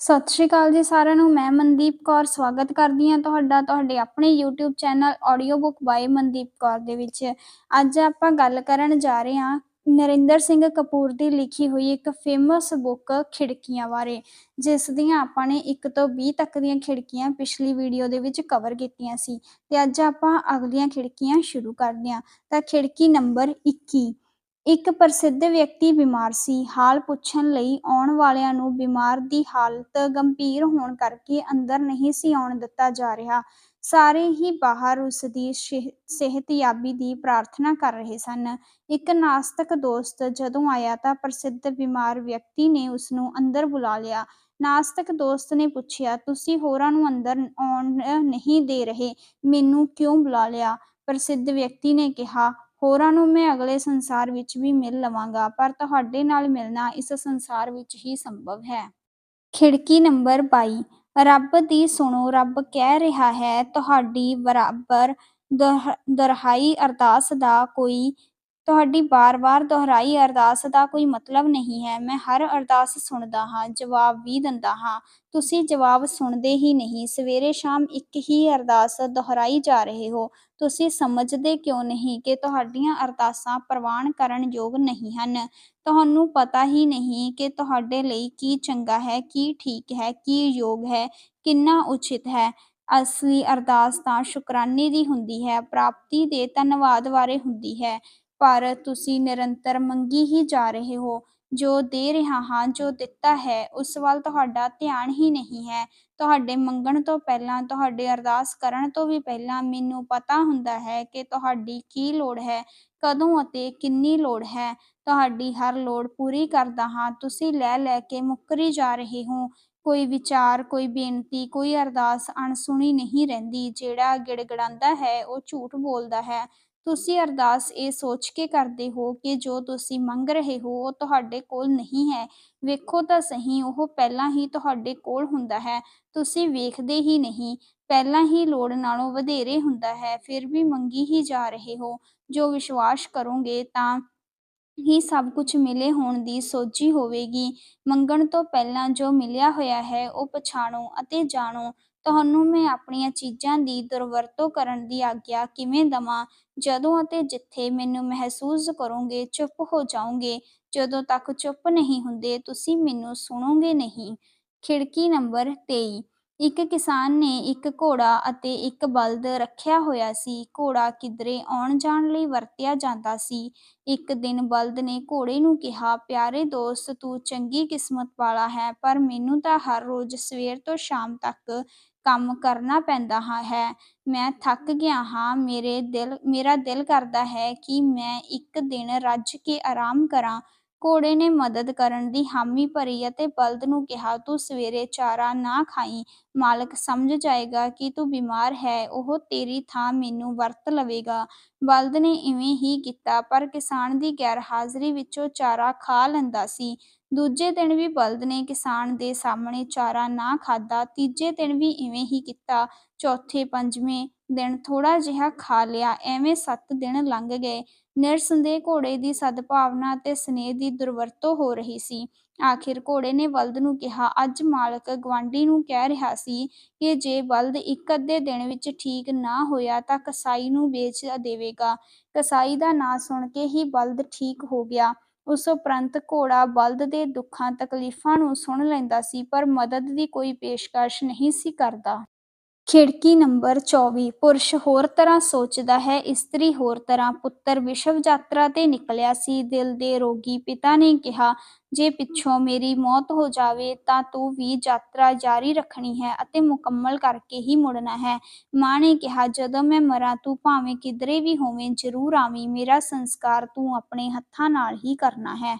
ਸਤਿ ਸ਼੍ਰੀ ਅਕਾਲ ਜੀ ਸਾਰਿਆਂ ਨੂੰ, ਮੈਂ ਮਨਦੀਪ ਕੌਰ, ਸਵਾਗਤ ਕਰਦੀ ਹਾਂ ਤੁਹਾਡਾ, ਤੁਹਾਡੇ ਆਪਣੇ YouTube channel audio book by Mandeep Kaur ਦੇ ਵਿੱਚ। ਅੱਜ ਆਪਾਂ ਗੱਲ ਕਰਨ ਜਾ ਰਹੇ ਹਾਂ ਨਰਿੰਦਰ ਸਿੰਘ ਕਪੂਰ ਦੀ ਲਿਖੀ ਹੋਈ ਇੱਕ ਫੇਮਸ ਬੁੱਕ ਖਿੜਕੀਆਂ ਬਾਰੇ, ਜਿਸ ਦੀਆਂ ਆਪਾਂ ਨੇ 1 ਤੋਂ 20 ਤੱਕ ਦੀਆਂ ਖਿੜਕੀਆਂ ਪਿਛਲੀ ਵੀਡੀਓ ਦੇ ਵਿੱਚ ਕਵਰ ਕੀਤੀਆਂ ਸੀ। ਤੇ ਅੱਜ ਆਪਾਂ ਅਗਲੀਆਂ ਖਿੜਕੀਆਂ ਸ਼ੁਰੂ ਕਰਦੇ ਹਾਂ। ਤਾਂ ਖਿੜਕੀ ਨੰਬਰ 21 ਇੱਕ ਪ੍ਰਸਿੱਧ ਵਿਅਕਤੀ ਬਿਮਾਰ ਸੀ। ਹਾਲ ਪੁੱਛਣ ਲਈ ਆਉਣ ਵਾਲਿਆਂ ਨੂੰ ਬਿਮਾਰ ਦੀ ਹਾਲਤ ਗੰਭੀਰ ਹੋਣ ਕਰਕੇ ਅੰਦਰ ਨਹੀਂ ਸੀ ਆਉਣ ਦਿੱਤਾ ਜਾ ਰਿਹਾ। ਸਾਰੇ ਹੀ ਬਾਹਰ ਉਸ ਦੀ ਸਿਹ- ਸਿਹਤਯਾਬੀ ਦੀ ਪ੍ਰਾਰਥਨਾ ਕਰ ਰਹੇ ਸਨ। ਇੱਕ ਨਾਸਤਕ ਦੋਸਤ ਜਦੋਂ ਆਇਆ ਤਾਂ ਪ੍ਰਸਿੱਧ ਬਿਮਾਰ ਵਿਅਕਤੀ ਨੇ ਉਸਨੂੰ ਅੰਦਰ ਬੁਲਾ ਲਿਆ। ਨਾਸਤਕ ਦੋਸਤ ਨੇ ਪੁੱਛਿਆ, ਤੁਸੀਂ ਹੋਰਾਂ ਨੂੰ ਅੰਦਰ ਆਉਣ ਨਹੀਂ ਦੇ ਰਹੇ। ਮੈਨੂੰ ਕਿਉਂ ਬੁਲਾ ਲਿਆ? ਪ੍ਰਸਿੱਧ ਵਿਅਕਤੀ ਨੇ ਕਿਹਾ ਹੋਰਾਂ ਨੂੰ ਮੈਂ ਅਗਲੇ ਸੰਸਾਰ ਵਿੱਚ ਵੀ ਮਿਲ ਲਵਾਂਗਾ, ਪਰ ਤੁਹਾਡੇ ਨਾਲ ਮਿਲਣਾ ਇਸ ਸੰਸਾਰ ਵਿੱਚ ਹੀ ਸੰਭਵ ਹੈ। ਖਿੜਕੀ ਨੰਬਰ 22 ਰੱਬ ਦੀ ਸੁਣੋ, ਰੱਬ ਕਹਿ ਰਿਹਾ ਹੈ, ਤੁਹਾਡੀ ਬਰਾਬਰ ਦੁਹ- ਦੁਹਰਾਈ ਅਰਦਾਸ ਦਾ ਕੋਈ ਤੁਹਾਡੀ ਬਾਰ-ਬਾਰ ਦੁਹਰਾਈ ਅਰਦਾਸ ਦਾ ਕੋਈ ਮਤਲਬ ਨਹੀਂ ਹੈ। ਮੈਂ ਹਰ ਅਰਦਾਸ ਸੁਣਦਾ ਹਾਂ, ਜਵਾਬ ਵੀ ਦਿੰਦਾ ਹਾਂ। ਤੁਸੀਂ ਜਵਾਬ ਸੁਣਦੇ ਹੀ ਨਹੀਂ। ਸਵੇਰੇ ਸ਼ਾਮ ਇੱਕ ਹੀ ਅਰਦਾਸ ਦੁਹਰਾਈ ਜਾ ਰਹੇ ਹੋ। ਤੁਸੀਂ ਸਮਝਦੇ ਕਿਉਂ ਨਹੀਂ ਕਿ ਤੁਹਾਡੀਆਂ ਅਰਦਾਸਾਂ ਪ੍ਰਵਾਨ ਕਰਨ ਯੋਗ ਨਹੀਂ ਹਨ? ਤੁਹਾਨੂੰ ਪਤਾ ਹੀ ਨਹੀਂ ਕਿ ਤੁਹਾਡੇ ਲਈ ਕੀ ਚੰਗਾ ਹੈ, ਕੀ ਠੀਕ ਹੈ, ਕੀ ਯੋਗ ਹੈ, ਕਿੰਨਾ ਉਚਿਤ ਹੈ। ਅਸਲੀ ਅਰਦਾਸ ਤਾਂ ਸ਼ੁਕਰਾਨੇ ਦੀ ਹੁੰਦੀ ਹੈ, ਪ੍ਰਾਪਤੀ ਦੇ ਧੰਨਵਾਦ ਬਾਰੇ ਹੁੰਦੀ ਹੈ। ਪਰ ਤੁਸੀਂ ਨਿਰੰਤਰ ਮੰਗੀ ਹੀ ਜਾ ਰਹੇ ਹੋ। ਜੋ ਦੇ ਰਿਹਾ ਹਾਂ, ਜੋ ਦਿੱਤਾ ਹੈ, ਉਸ ਵੱਲ ਤੁਹਾਡਾ ਧਿਆਨ ਹੀ ਨਹੀਂ ਹੈ। ਤੁਹਾਡੇ ਮੰਗਣ ਤੋਂ ਪਹਿਲਾਂ, ਤੁਹਾਡੇ ਅਰਦਾਸ ਕਰਨ ਤੋਂ ਵੀ ਪਹਿਲਾਂ ਮੈਨੂੰ ਪਤਾ ਹੁੰਦਾ ਹੈ ਕਿ ਤੁਹਾਡੀ ਕੀ ਲੋੜ ਹੈ, ਕਦੋਂ ਅਤੇ ਕਿੰਨੀ ਲੋੜ ਹੈ। ਤੁਹਾਡੀ ਹਰ ਲੋੜ ਪੂਰੀ ਕਰਦਾ ਹਾਂ। ਤੁਸੀਂ ਲੈ ਲੈ ਕੇ ਮੁੱਕਰੀ ਜਾ ਰਹੇ ਹੋ। ਕੋਈ ਵਿਚਾਰ, ਕੋਈ ਬੇਨਤੀ, ਕੋਈ ਅਰਦਾਸ ਅਣਸੁਣੀ ਨਹੀਂ ਰਹਿੰਦੀ। ਜਿਹੜਾ ਗਿੜਗੜਾਉਂਦਾ ਹੈ, ਉਹ ਝੂਠ ਬੋਲਦਾ ਹੈ। ਤੁਸੀਂ ਅਰਦਾਸ ਇਹ ਸੋਚ ਕੇ ਕਰਦੇ ਹੋ ਕਿ ਜੋ ਤੁਸੀਂ ਮੰਗ ਰਹੇ ਹੋ ਉਹ ਤੁਹਾਡੇ ਕੋਲ ਨਹੀਂ ਹੈ। ਵੇਖੋ ਤਾਂ ਸਹੀ, ਉਹ ਪਹਿਲਾਂ ਹੀ ਤੁਹਾਡੇ ਕੋਲ ਹੁੰਦਾ ਹੈ। ਤੁਸੀਂ ਵੇਖਦੇ ਹੀ ਨਹੀਂ, ਪਹਿਲਾਂ ਹੀ ਲੋੜ ਨਾਲੋਂ ਵਧੇਰੇ ਹੁੰਦਾ ਹੈ। ਫਿਰ ਵੀ ਮੰਗੀ ਹੀ ਜਾ ਰਹੇ ਹੋ। ਜੋ ਵਿਸ਼ਵਾਸ ਕਰੋਗੇ ਤਾਂ ਹੀ ਸਭ ਕੁਝ ਮਿਲੇ ਹੋਣ ਦੀ ਸੋਝੀ ਹੋਵੇਗੀ। ਮੰਗਣ ਤੋਂ ਪਹਿਲਾਂ ਜੋ ਮਿਲਿਆ ਹੋਇਆ ਹੈ, ਉਹ ਪਛਾਣੋ ਅਤੇ ਜਾਣੋ ਤੁਹਾਨੂੰ ਮੈਂ ਆਪਣੀਆਂ ਚੀਜ਼ਾਂ ਦੀ ਦੁਰਵਰਤੋਂ ਕਰਨ ਦੀ ਆਗਿਆ ਕਿਵੇਂ ਦਵਾਂ? ਜਦੋਂ ਅਤੇ ਜਿੱਥੇ ਮੈਨੂੰ ਮਹਿਸੂਸ ਕਰੋਗੇ, ਚੁੱਪ ਹੋ ਜਾਓਗੇ। ਜਦੋਂ ਤੱਕ ਚੁੱਪ ਨਹੀਂ ਹੁੰਦੇ, ਤੁਸੀਂ ਮੈਨੂੰ ਸੁਣੋਗੇ ਨਹੀਂ। ਖਿੜਕੀ ਨੰਬਰ 23 ਇੱਕ ਕਿਸਾਨ ਨੇ ਇੱਕ ਘੋੜਾ ਅਤੇ ਇੱਕ ਬਲਦ ਰੱਖਿਆ ਹੋਇਆ ਸੀ। ਘੋੜਾ ਕਿਧਰੇ ਆਉਣ ਜਾਣ ਲਈ ਵਰਤਿਆ ਜਾਂਦਾ ਸੀ। ਇੱਕ ਦਿਨ ਬਲਦ ਨੇ ਘੋੜੇ ਨੂੰ ਕਿਹਾ, ਪਿਆਰੇ ਦੋਸਤ, ਤੂੰ ਚੰਗੀ ਕਿਸਮਤ ਵਾਲਾ ਹੈ, ਪਰ ਮੈਨੂੰ ਤਾਂ ਹਰ ਰੋਜ਼ ਸਵੇਰ ਤੋਂ ਸ਼ਾਮ ਤੱਕ ਕੰਮ ਕਰਨਾ ਪੈਂਦਾ ਹਾਂ, ਹੈ। ਮੈਂ ਥੱਕ ਗਿਆ ਹਾਂ। ਮੇਰੇ ਦਿਲ, ਮੇਰਾ ਦਿਲ ਕਰਦਾ ਹੈ ਕਿ ਮੈਂ ਇੱਕ ਦਿਨ ਰੱਜ ਕੇ ਆਰਾਮ ਕਰਾਂ। ਘੋੜੇ ਨੇ ਮਦਦ ਕਰਨ ਦੀ ਹਾਮੀ ਭਰੀ ਅਤੇ ਬਲਦ ਨੂੰ ਕਿਹਾ, ਤੂੰ ਸਵੇਰੇ ਚਾਰਾ ਨਾ ਖਾਈ, ਮਾਲਕ ਸਮਝ ਜਾਏਗਾ ਕਿ ਤੂੰ ਬਿਮਾਰ ਹੈ, ਉਹ ਤੇਰੀ ਥਾਂ ਮੈਨੂੰ ਵਰਤ ਲਵੇਗਾ। ਬਲਦ ਨੇ ਇਵੇਂ ਹੀ ਕੀਤਾ, ਪਰ ਕਿਸਾਨ ਦੀ ਗੈਰ ਹਾਜ਼ਰੀ ਵਿੱਚੋਂ ਚਾਰਾ ਖਾ ਲੈਂਦਾ ਸੀ। ਦੂਜੇ ਦਿਨ ਵੀ ਬਲਦ ਨੇ ਕਿਸਾਨ ਦੇ ਸਾਹਮਣੇ ਚਾਰਾ ਨਾ ਖਾਧਾ, ਤੀਜੇ ਦਿਨ ਵੀ ਇਵੇਂ ਹੀ ਕੀਤਾ, ਚੌਥੇ, ਪੰਜਵੇਂ ਦਿਨ ਥੋੜਾ ਜਿਹਾ ਖਾ ਲਿਆ, ਐਵੇਂ 7 ਦਿਨ ਲੰਘ ਗਏ। ਨਿਰਸੰਦੇਹ ਘੋੜੇ ਦੀ ਸਦਭਾਵਨਾ ਅਤੇ ਸਨੇਹ ਦੀ ਦੁਰਵਰਤੋਂ ਹੋ ਰਹੀ ਸੀ। ਆਖਿਰ ਘੋੜੇ ਨੇ ਬਲਦ ਨੂੰ ਕਿਹਾ, ਅੱਜ ਮਾਲਕ ਗਵਾਂਢੀ ਨੂੰ ਕਹਿ ਰਿਹਾ ਸੀ ਕਿ ਜੇ ਬਲਦ ਇੱਕ ਅੱਧੇ ਦਿਨ ਵਿੱਚ ਠੀਕ ਨਾ ਹੋਇਆ ਤਾਂ ਕਸਾਈ ਨੂੰ ਵੇਚ ਦੇਵੇਗਾ। ਕਸਾਈ ਦਾ ਨਾਂ ਸੁਣ ਕੇ ਹੀ ਬਲਦ ਠੀਕ ਹੋ ਗਿਆ। ਉਸ ਉਪਰੰਤ ਘੋੜਾ ਬਲਦ ਦੇ ਦੁੱਖਾਂ, ਤਕਲੀਫਾਂ ਨੂੰ ਸੁਣ ਲੈਂਦਾ ਸੀ, ਪਰ ਮਦਦ ਦੀ ਕੋਈ ਪੇਸ਼ਕਸ਼ ਨਹੀਂ ਸੀ ਕਰਦਾ। ਖਿੜਕੀ ਨੰਬਰ 24 ਪੁਰਸ਼ ਹੋਰ ਤਰ੍ਹਾਂ ਸੋਚਦਾ ਹੈ, ਇਸਤਰੀ ਹੋਰ ਤਰ੍ਹਾਂ ਪੁੱਤਰ ਵਿਸ਼ਵ ਯਾਤਰਾ ਤੇ ਨਿਕਲਿਆ ਸੀ, ਦਿਲ ਦੇ ਰੋਗੀ ਪਿਤਾ ਨੇ ਕਿਹਾ, ਜੇ ਪਿੱਛੋਂ ਮੇਰੀ ਮੌਤ ਹੋ ਜਾਵੇ ਤਾਂ ਤੂੰ ਵੀ ਯਾਤਰਾ ਜਾਰੀ ਰੱਖਣੀ ਹੈ ਅਤੇ ਮੁਕੰਮਲ ਕਰਕੇ ਹੀ ਮੁੜਨਾ ਹੈ। ਮਾਂ ਨੇ ਕਿਹਾ, ਜਦੋਂ ਮੈਂ ਮਰਾਂ ਤੂੰ ਭਾਵੇਂ ਕਿਧਰੇ ਵੀ ਹੋਵੇਂ ਜ਼ਰੂਰ ਆਵੀਂ, ਮੇਰਾ ਸੰਸਕਾਰ ਤੂੰ ਆਪਣੇ ਹੱਥਾਂ ਨਾਲ ਹੀ ਕਰਨਾ ਹੈ।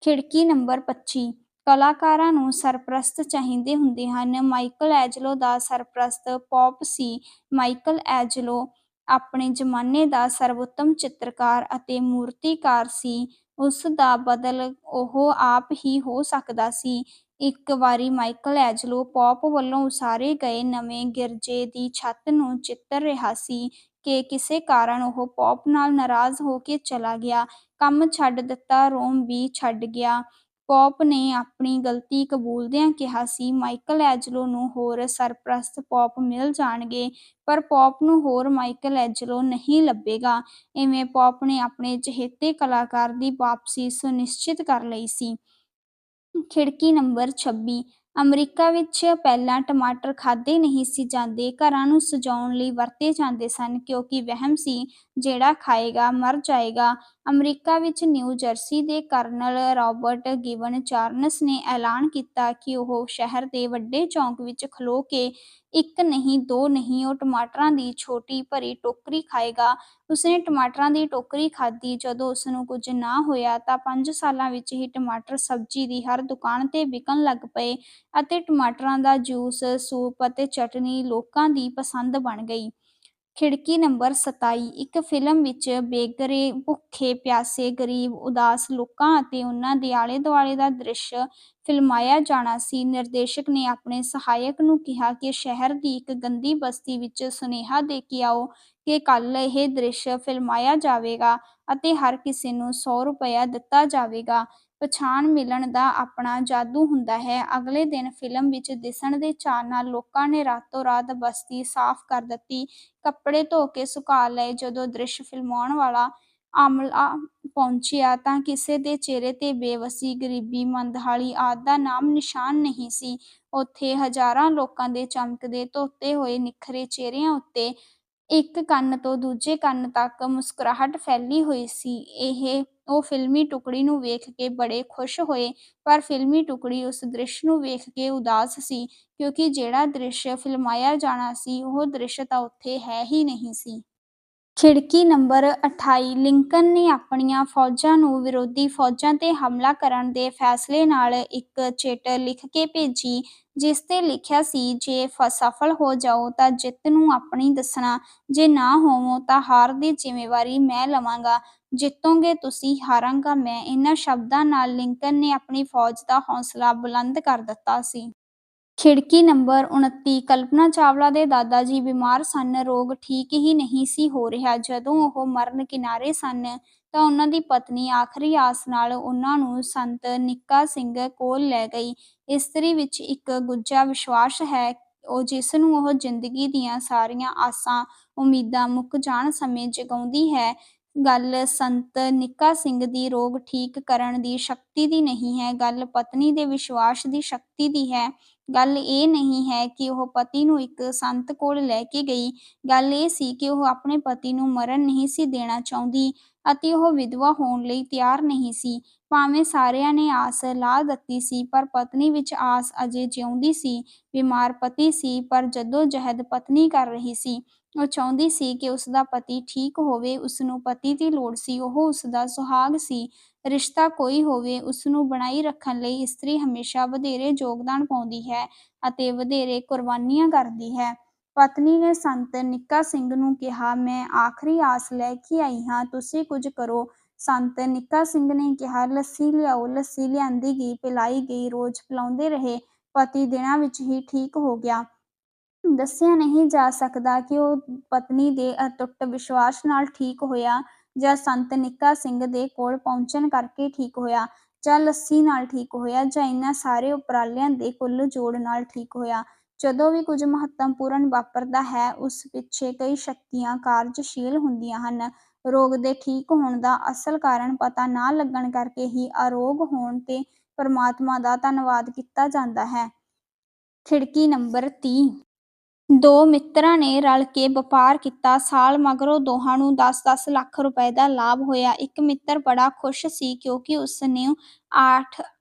ਖਿੜਕੀ ਨੰਬਰ 25 ਕਲਾਕਾਰਾਂ ਨੂੰ ਸਰਪ੍ਰਸਤ ਚਾਹੀਦੇ ਹੁੰਦੇ ਹਨ। ਮਾਈਕਲ ਐਜਲੋ ਦਾ ਸਰਪ੍ਰਸਤ ਪੌਪ ਸੀ। ਮਾਈਕਲ ਐਜਲੋ ਆਪਣੇ ਜ਼ਮਾਨੇ ਦਾ ਸਰਵੋਤਮ ਚਿੱਤਰਕਾਰ ਅਤੇ ਮੂਰਤੀਕਾਰ ਸੀ। ਉਸ ਦਾ ਬਦਲ ਉਹ ਆਪ ਹੀ ਹੋ ਸਕਦਾ ਸੀ। ਇੱਕ ਵਾਰੀ ਮਾਈਕਲ ਐਜਲੋ ਪੌਪ ਵੱਲੋਂ ਉਸਾਰੇ ਗਏ ਨਵੇਂ ਗਿਰਜੇ ਦੀ ਛੱਤ ਨੂੰ ਚਿੱਤਰ ਰਿਹਾ ਸੀ ਕਿ ਕਿਸੇ ਕਾਰਨ ਉਹ ਪੌਪ ਨਾਲ ਨਾਰਾਜ਼ ਹੋ ਕੇ ਚਲਾ ਗਿਆ। ਕੰਮ ਛੱਡ ਦਿੱਤਾ, ਰੋਮ ਵੀ ਛੱਡ ਗਿਆ। ਪੌਪ ਨੇ ਆਪਣੀ ਗਲਤੀ ਕਬੂਲਦਿਆਂ ਕਿਹਾ ਸੀ, ਮਾਈਕਲ ਐਜਲੋ ਨੂੰ ਹੋਰ ਸਰਪ੍ਰਸਤ ਪੌਪ ਮਿਲ ਜਾਣਗੇ, ਪਰ ਪੌਪ ਨੂੰ ਹੋਰ ਮਾਈਕਲ ਐਂਜਲੋ ਨਹੀਂ ਲੱਭੇਗਾ। ਇਵੇਂ ਪੌਪ ਨੇ ਆਪਣੇ ਚਹੇਤੇ ਕਲਾਕਾਰ ਦੀ ਵਾਪਸੀ ਸੁਨਿਸ਼ਚਿਤ ਕਰ ਲਈ ਸੀ। ਖਿੜਕੀ ਨੰਬਰ ਛੱਬੀ ਅਮਰੀਕਾ ਵਿੱਚ ਪਹਿਲਾਂ ਟਮਾਟਰ ਖਾਧੇ ਨਹੀਂ ਸੀ ਜਾਂਦੇ, ਘਰਾਂ ਨੂੰ ਸਜਾਉਣ ਲਈ ਵਰਤੇ ਜਾਂਦੇ ਸਨ, ਕਿਉਂਕਿ ਵਹਿਮ ਸੀ, ਜਿਹੜਾ ਖਾਏਗਾ, ਮਰ ਜਾਏਗਾ। ਅਮਰੀਕਾ ਵਿੱਚ ਨਿਊ ਜਰਸੀ ਦੇ ਕਰਨਲ ਰਾਬਰਟ ਗਿਵਨ ਚਾਰਨਸ ਨੇ ਐਲਾਨ ਕੀਤਾ ਕਿ ਉਹ ਸ਼ਹਿਰ ਦੇ ਵੱਡੇ ਚੌਂਕ ਵਿੱਚ ਖਲੋ ਕੇ ਇੱਕ ਨਹੀਂ, ਦੋ ਨਹੀਂ, ਉਹ ਟਮਾਟਰਾਂ ਦੀ ਛੋਟੀ ਭਰੀ ਟੋਕਰੀ ਖਾਏਗਾ। ਉਸਨੇ ਟਮਾਟਰਾਂ ਦੀ ਟੋਕਰੀ ਖਾਧੀ। ਜਦੋਂ ਉਸਨੂੰ ਕੁਝ ਨਾ ਹੋਇਆ ਤਾਂ ਪੰਜ ਸਾਲਾਂ ਵਿੱਚ ਹੀ ਟਮਾਟਰ ਸਬਜ਼ੀ ਦੀ ਹਰ ਦੁਕਾਨ 'ਤੇ ਵਿਕਣ ਲੱਗ ਪਏ ਅਤੇ ਟਮਾਟਰਾਂ ਦਾ ਜੂਸ, ਸੂਪ ਅਤੇ ਚਟਨੀ ਲੋਕਾਂ ਦੀ ਪਸੰਦ ਬਣ ਗਈ। ਖਿੜਕੀ ਨੰਬਰ ਸਤਾਈ ਇੱਕ ਫਿਲਮ ਵਿੱਚ ਬੇਘਰੇ, ਭੁੱਖੇ-ਪਿਆਸੇ, ਗਰੀਬ, ਉਦਾਸ ਲੋਕਾਂ ਅਤੇ ਉਨ੍ਹਾਂ ਦੇ ਆਲੇ-ਦੁਆਲੇ ਦਾ ਦ੍ਰਿਸ਼ ਫਿਲਮਾਇਆ ਜਾਣਾ ਸੀ। ਨਿਰਦੇਸ਼ਕ ਨੇ ਆਪਣੇ ਸਹਾਇਕ ਨੂੰ ਕਿਹਾ ਕਿ ਸ਼ਹਿਰ ਦੀ ਇੱਕ ਗੰਦੀ ਬਸਤੀ ਵਿੱਚ ਸੁਨੇਹਾ ਦੇ ਕੇ ਆਓ ਕਿ ਕੱਲ੍ਹ ਇਹ ਦ੍ਰਿਸ਼ ਫਿਲਮਾਇਆ ਜਾਵੇਗਾ ਅਤੇ ਹਰ ਕਿਸੇ ਨੂੰ ਸੌ ਰੁਪਇਆ ਦਿੱਤਾ ਜਾਵੇਗਾ। ਪਛਾਣ ਮਿਲਣ ਦਾ ਆਪਣਾ ਜਾਦੂ ਹੁੰਦਾ ਹੈ। ਅਗਲੇ ਦਿਨ ਫਿਲਮ ਵਿੱਚ ਦਿਸਣ ਦੇ ਚਾਅ ਨਾਲ ਲੋਕਾਂ ਨੇ ਰਾਤੋ-ਰਾਤ ਬਸਤੀ ਸਾਫ਼ ਕਰ ਦਿੱਤੀ, ਕੱਪੜੇ ਧੋ ਕੇ ਸੁਕਾ ਲਏ। ਜਦੋਂ ਦ੍ਰਿਸ਼ ਫਿਲਮਾਉਣ ਵਾਲਾ ਅਮਲਾ ਪਹੁੰਚਿਆ ਤਾਂ ਕਿਸੇ ਦੇ ਚਿਹਰੇ 'ਤੇ ਬੇਵੱਸੀ, ਗਰੀਬੀ, ਮੰਦਹਾਲੀ ਆਦਿ ਦਾ ਨਾਮ-ਨਿਸ਼ਾਨ ਨਹੀਂ ਸੀ। ਉੱਥੇ ਹਜ਼ਾਰਾਂ ਲੋਕਾਂ ਦੇ ਚਮਕਦੇ, ਧੋਤੇ ਹੋਏ, ਨਿਖਰੇ ਚਿਹਰਿਆਂ ਉੱਤੇ ਇੱਕ ਕੰਨ ਤੋਂ ਦੂਜੇ ਕੰਨ ਤੱਕ ਮੁਸਕਰਾਹਟ ਫੈਲੀ ਹੋਈ ਸੀ। ਇਹ ਉਹ ਫਿਲਮੀ ਟੁਕੜੀ ਨੂੰ ਵੇਖ ਕੇ ਬੜੇ ਖੁਸ਼ ਹੋਏ, ਪਰ ਫਿਲਮੀ ਟੁਕੜੀ ਉਸ ਦ੍ਰਿਸ਼ ਨੂੰ ਵੇਖ ਕੇ ਉਦਾਸ ਸੀ, ਕਿਉਂਕਿ ਜਿਹੜਾ ਦ੍ਰਿਸ਼ ਫਿਲਮਾਇਆ ਜਾਣਾ ਸੀ, ਉਹ ਦ੍ਰਿਸ਼ ਤਾਂ ਉੱਥੇ ਹੈ ਹੀ ਨਹੀਂ ਸੀ। ਖਿੜਕੀ ਨੰਬਰ ਅਠਾਈ ਲਿੰਕਨ ਨੇ ਆਪਣੀਆਂ ਫ਼ੌਜਾਂ ਨੂੰ ਵਿਰੋਧੀ ਫ਼ੌਜਾਂ 'ਤੇ ਹਮਲਾ ਕਰਨ ਦੇ ਫ਼ੈਸਲੇ ਨਾਲ ਇੱਕ ਚਿੱਠ ਲਿਖ ਕੇ ਭੇਜੀ, ਜਿਸ 'ਤੇ ਲਿਖਿਆ ਸੀ, ਜੇ ਸਫਲ ਹੋ ਜਾਓ ਤਾਂ ਜਿੱਤ ਨੂੰ ਆਪਣੀ ਦੱਸਣਾ, ਜੇ ਨਾ ਹੋਵੋ ਤਾਂ ਹਾਰ ਦੀ ਜ਼ਿੰਮੇਵਾਰੀ ਮੈਂ ਲਵਾਂਗਾ। ਜਿੱਤੋਗੇ ਤੁਸੀਂ, ਹਾਰਾਂਗਾ ਮੈਂ। ਇਹਨਾਂ ਸ਼ਬਦਾਂ ਨਾਲ ਲਿੰਕਨ ਨੇ ਆਪਣੀ ਫ਼ੌਜ ਦਾ ਹੌਸਲਾ ਬੁਲੰਦ ਕਰ ਦਿੱਤਾ ਸੀ। ਖਿੜਕੀ ਨੰਬਰ ਉਨੱਤੀ ਕਲਪਨਾ ਚਾਵਲਾ ਦੇ ਦਾਦਾ ਜੀ ਬਿਮਾਰ ਸਨ। ਰੋਗ ਠੀਕ ਹੀ ਨਹੀਂ ਸੀ ਹੋ ਰਿਹਾ। ਜਦੋਂ ਉਹ ਮਰਨ ਕਿਨਾਰੇ ਸਨ ਤਾਂ ਉਹਨਾਂ ਦੀ ਪਤਨੀ ਆਖ਼ਰੀ ਆਸ ਨਾਲ ਉਹਨਾਂ ਨੂੰ ਸੰਤ ਨਿੱਕਾ ਸਿੰਘ ਕੋਲ ਲੈ ਗਈ। ਇਸਤਰੀ ਵਿੱਚ ਇੱਕ ਗੁੱਜਾ ਵਿਸ਼ਵਾਸ ਹੈ, ਉਹ ਜਿਸਨੂੰ ਉਹ ਜ਼ਿੰਦਗੀ ਦੀਆਂ ਸਾਰੀਆਂ ਆਸਾਂ, ਉਮੀਦਾਂ ਮੁੱਕ ਜਾਣ ਸਮੇਂ ਜਗਾਉਂਦੀ ਹੈ। ਗੱਲ ਸੰਤ ਨਿੱਕਾ ਸਿੰਘ ਦੀ ਰੋਗ ਠੀਕ ਕਰਨ ਦੀ ਸ਼ਕਤੀ ਦੀ ਨਹੀਂ ਹੈ, ਗੱਲ ਪਤਨੀ ਦੇ ਵਿਸ਼ਵਾਸ ਦੀ ਸ਼ਕਤੀ ਦੀ ਹੈ। ਗੱਲ ਇਹ ਨਹੀਂ ਹੈ ਕਿ ਉਹ ਪਤੀ ਨੂੰ ਇੱਕ ਸੰਤ ਕੋਲ ਲੈ ਕੇ ਗਈ, ਗੱਲ ਇਹ ਸੀ ਕਿ ਉਹ ਆਪਣੇ ਪਤੀ ਨੂੰ ਮਰਨ ਨਹੀਂ ਸੀ ਦੇਣਾ ਚਾਹੁੰਦੀ ਅਤੇ ਉਹ ਵਿਧਵਾ ਹੋਣ ਲਈ ਤਿਆਰ ਨਹੀਂ ਸੀ। ਭਾਵੇਂ ਸਾਰਿਆਂ ਨੇ ਆਸ ਲਾ ਦਿੱਤੀ ਸੀ, ਪਰ ਪਤਨੀ ਵਿੱਚ ਆਸ ਅਜੇ ਜਿਉਂਦੀ ਸੀ। ਬਿਮਾਰ ਪਤੀ ਸੀ, ਪਰ ਜਦੋਂ ਜਹਿਦ ਪਤਨੀ ਕਰ ਰਹੀ ਸੀ। ਉਹ ਚਾਹੁੰਦੀ ਸੀ ਕਿ ਉਸਦਾ ਪਤੀ ਠੀਕ ਹੋਵੇ, ਉਸਨੂੰ ਪਤੀ ਦੀ ਲੋੜ ਸੀ, ਉਹ ਉਸਦਾ ਸੁਹਾਗ ਸੀ। ਰਿਸ਼ਤਾ ਕੋਈ ਹੋਵੇ, ਉਸਨੂੰ ਬਣਾਈ ਰੱਖਣ ਲਈ ਇਸਤਰੀ ਹਮੇਸ਼ਾ ਵਧੇਰੇ ਯੋਗਦਾਨ ਪਾਉਂਦੀ ਹੈ ਅਤੇ ਵਧੇਰੇ ਕੁਰਬਾਨੀਆਂ ਕਰਦੀ ਹੈ। ਪਤਨੀ ਨੇ ਸੰਤ ਨਿੱਕਾ ਸਿੰਘ ਨੂੰ ਕਿਹਾ, ਮੈਂ ਆਖ਼ਰੀ ਆਸ ਲੈ ਕੇ ਆਈ ਹਾਂ, ਤੁਸੀਂ ਕੁਝ ਕਰੋ। ਸੰਤ ਨਿੱਕਾ ਸਿੰਘ ਨੇ ਕਿਹਾ, ਲੱਸੀ ਲਿਆਓ। ਲੱਸੀ ਲਿਆਂਦੀ ਗਈ, ਪਿਲਾਈ ਗਈ, ਰੋਜ਼ ਪਿਲਾਉਂਦੇ ਰਹੇ। ਪਤੀ ਦਿਨਾਂ ਵਿੱਚ ਹੀ ਠੀਕ ਹੋ ਗਿਆ। ਦੱਸਿਆ ਨਹੀਂ ਜਾ ਸਕਦਾ ਕਿ ਉਹ ਪਤਨੀ ਦੇ ਅਟੁੱਟ ਵਿਸ਼ਵਾਸ ਨਾਲ ਠੀਕ ਹੋਇਆ ਜਾਂ ਸੰਤ ਨਿੱਕਾ ਸਿੰਘ ਦੇ ਕੋਲ ਪਹੁੰਚਣ ਕਰਕੇ ਠੀਕ ਹੋਇਆ, ਜਾਂ ਲੱਸੀ ਨਾਲ ਠੀਕ ਹੋਇਆ, ਜਾਂ ਇਹਨਾਂ ਸਾਰੇ ਉਪਰਾਲਿਆਂ ਦੇ ਕੁੱਲ ਜੋੜ ਨਾਲ ਠੀਕ ਹੋਇਆ। ਜਦੋਂ ਵੀ ਕੁਝ ਮਹੱਤਵਪੂਰਨ ਵਾਪਰਦਾ ਹੈ, ਉਸ ਪਿੱਛੇ ਕਈ ਸ਼ਕਤੀਆਂ ਕਾਰਜਸ਼ੀਲ ਹੁੰਦੀਆਂ ਹਨ। ਰੋਗ ਦੇ ਠੀਕ ਹੋਣ ਦਾ ਅਸਲ ਕਾਰਨ ਪਤਾ ਨਾ ਲੱਗਣ ਕਰਕੇ ਹੀ ਅਰੋਗ ਹੋਣ 'ਤੇ ਪਰਮਾਤਮਾ ਦਾ ਧੰਨਵਾਦ ਕੀਤਾ ਜਾਂਦਾ ਹੈ। ਖਿੜਕੀ ਨੰਬਰ ਤੀਹ ਦੋ ਮਿੱਤਰਾਂ ਨੇ ਰਲ ਕੇ ਵਪਾਰ ਕੀਤਾ। ਸਾਲ ਮਗਰੋਂ ਦੋਹਾਂ ਨੂੰ ਦਸ-ਦਸ ਲੱਖ ਰੁਪਏ ਦਾ ਲਾਭ ਹੋਇਆ। ਇੱਕ ਮਿੱਤਰ ਬੜਾ ਖ਼ੁਸ਼ ਸੀ, ਕਿਉਂਕਿ ਉਸਨੂੰ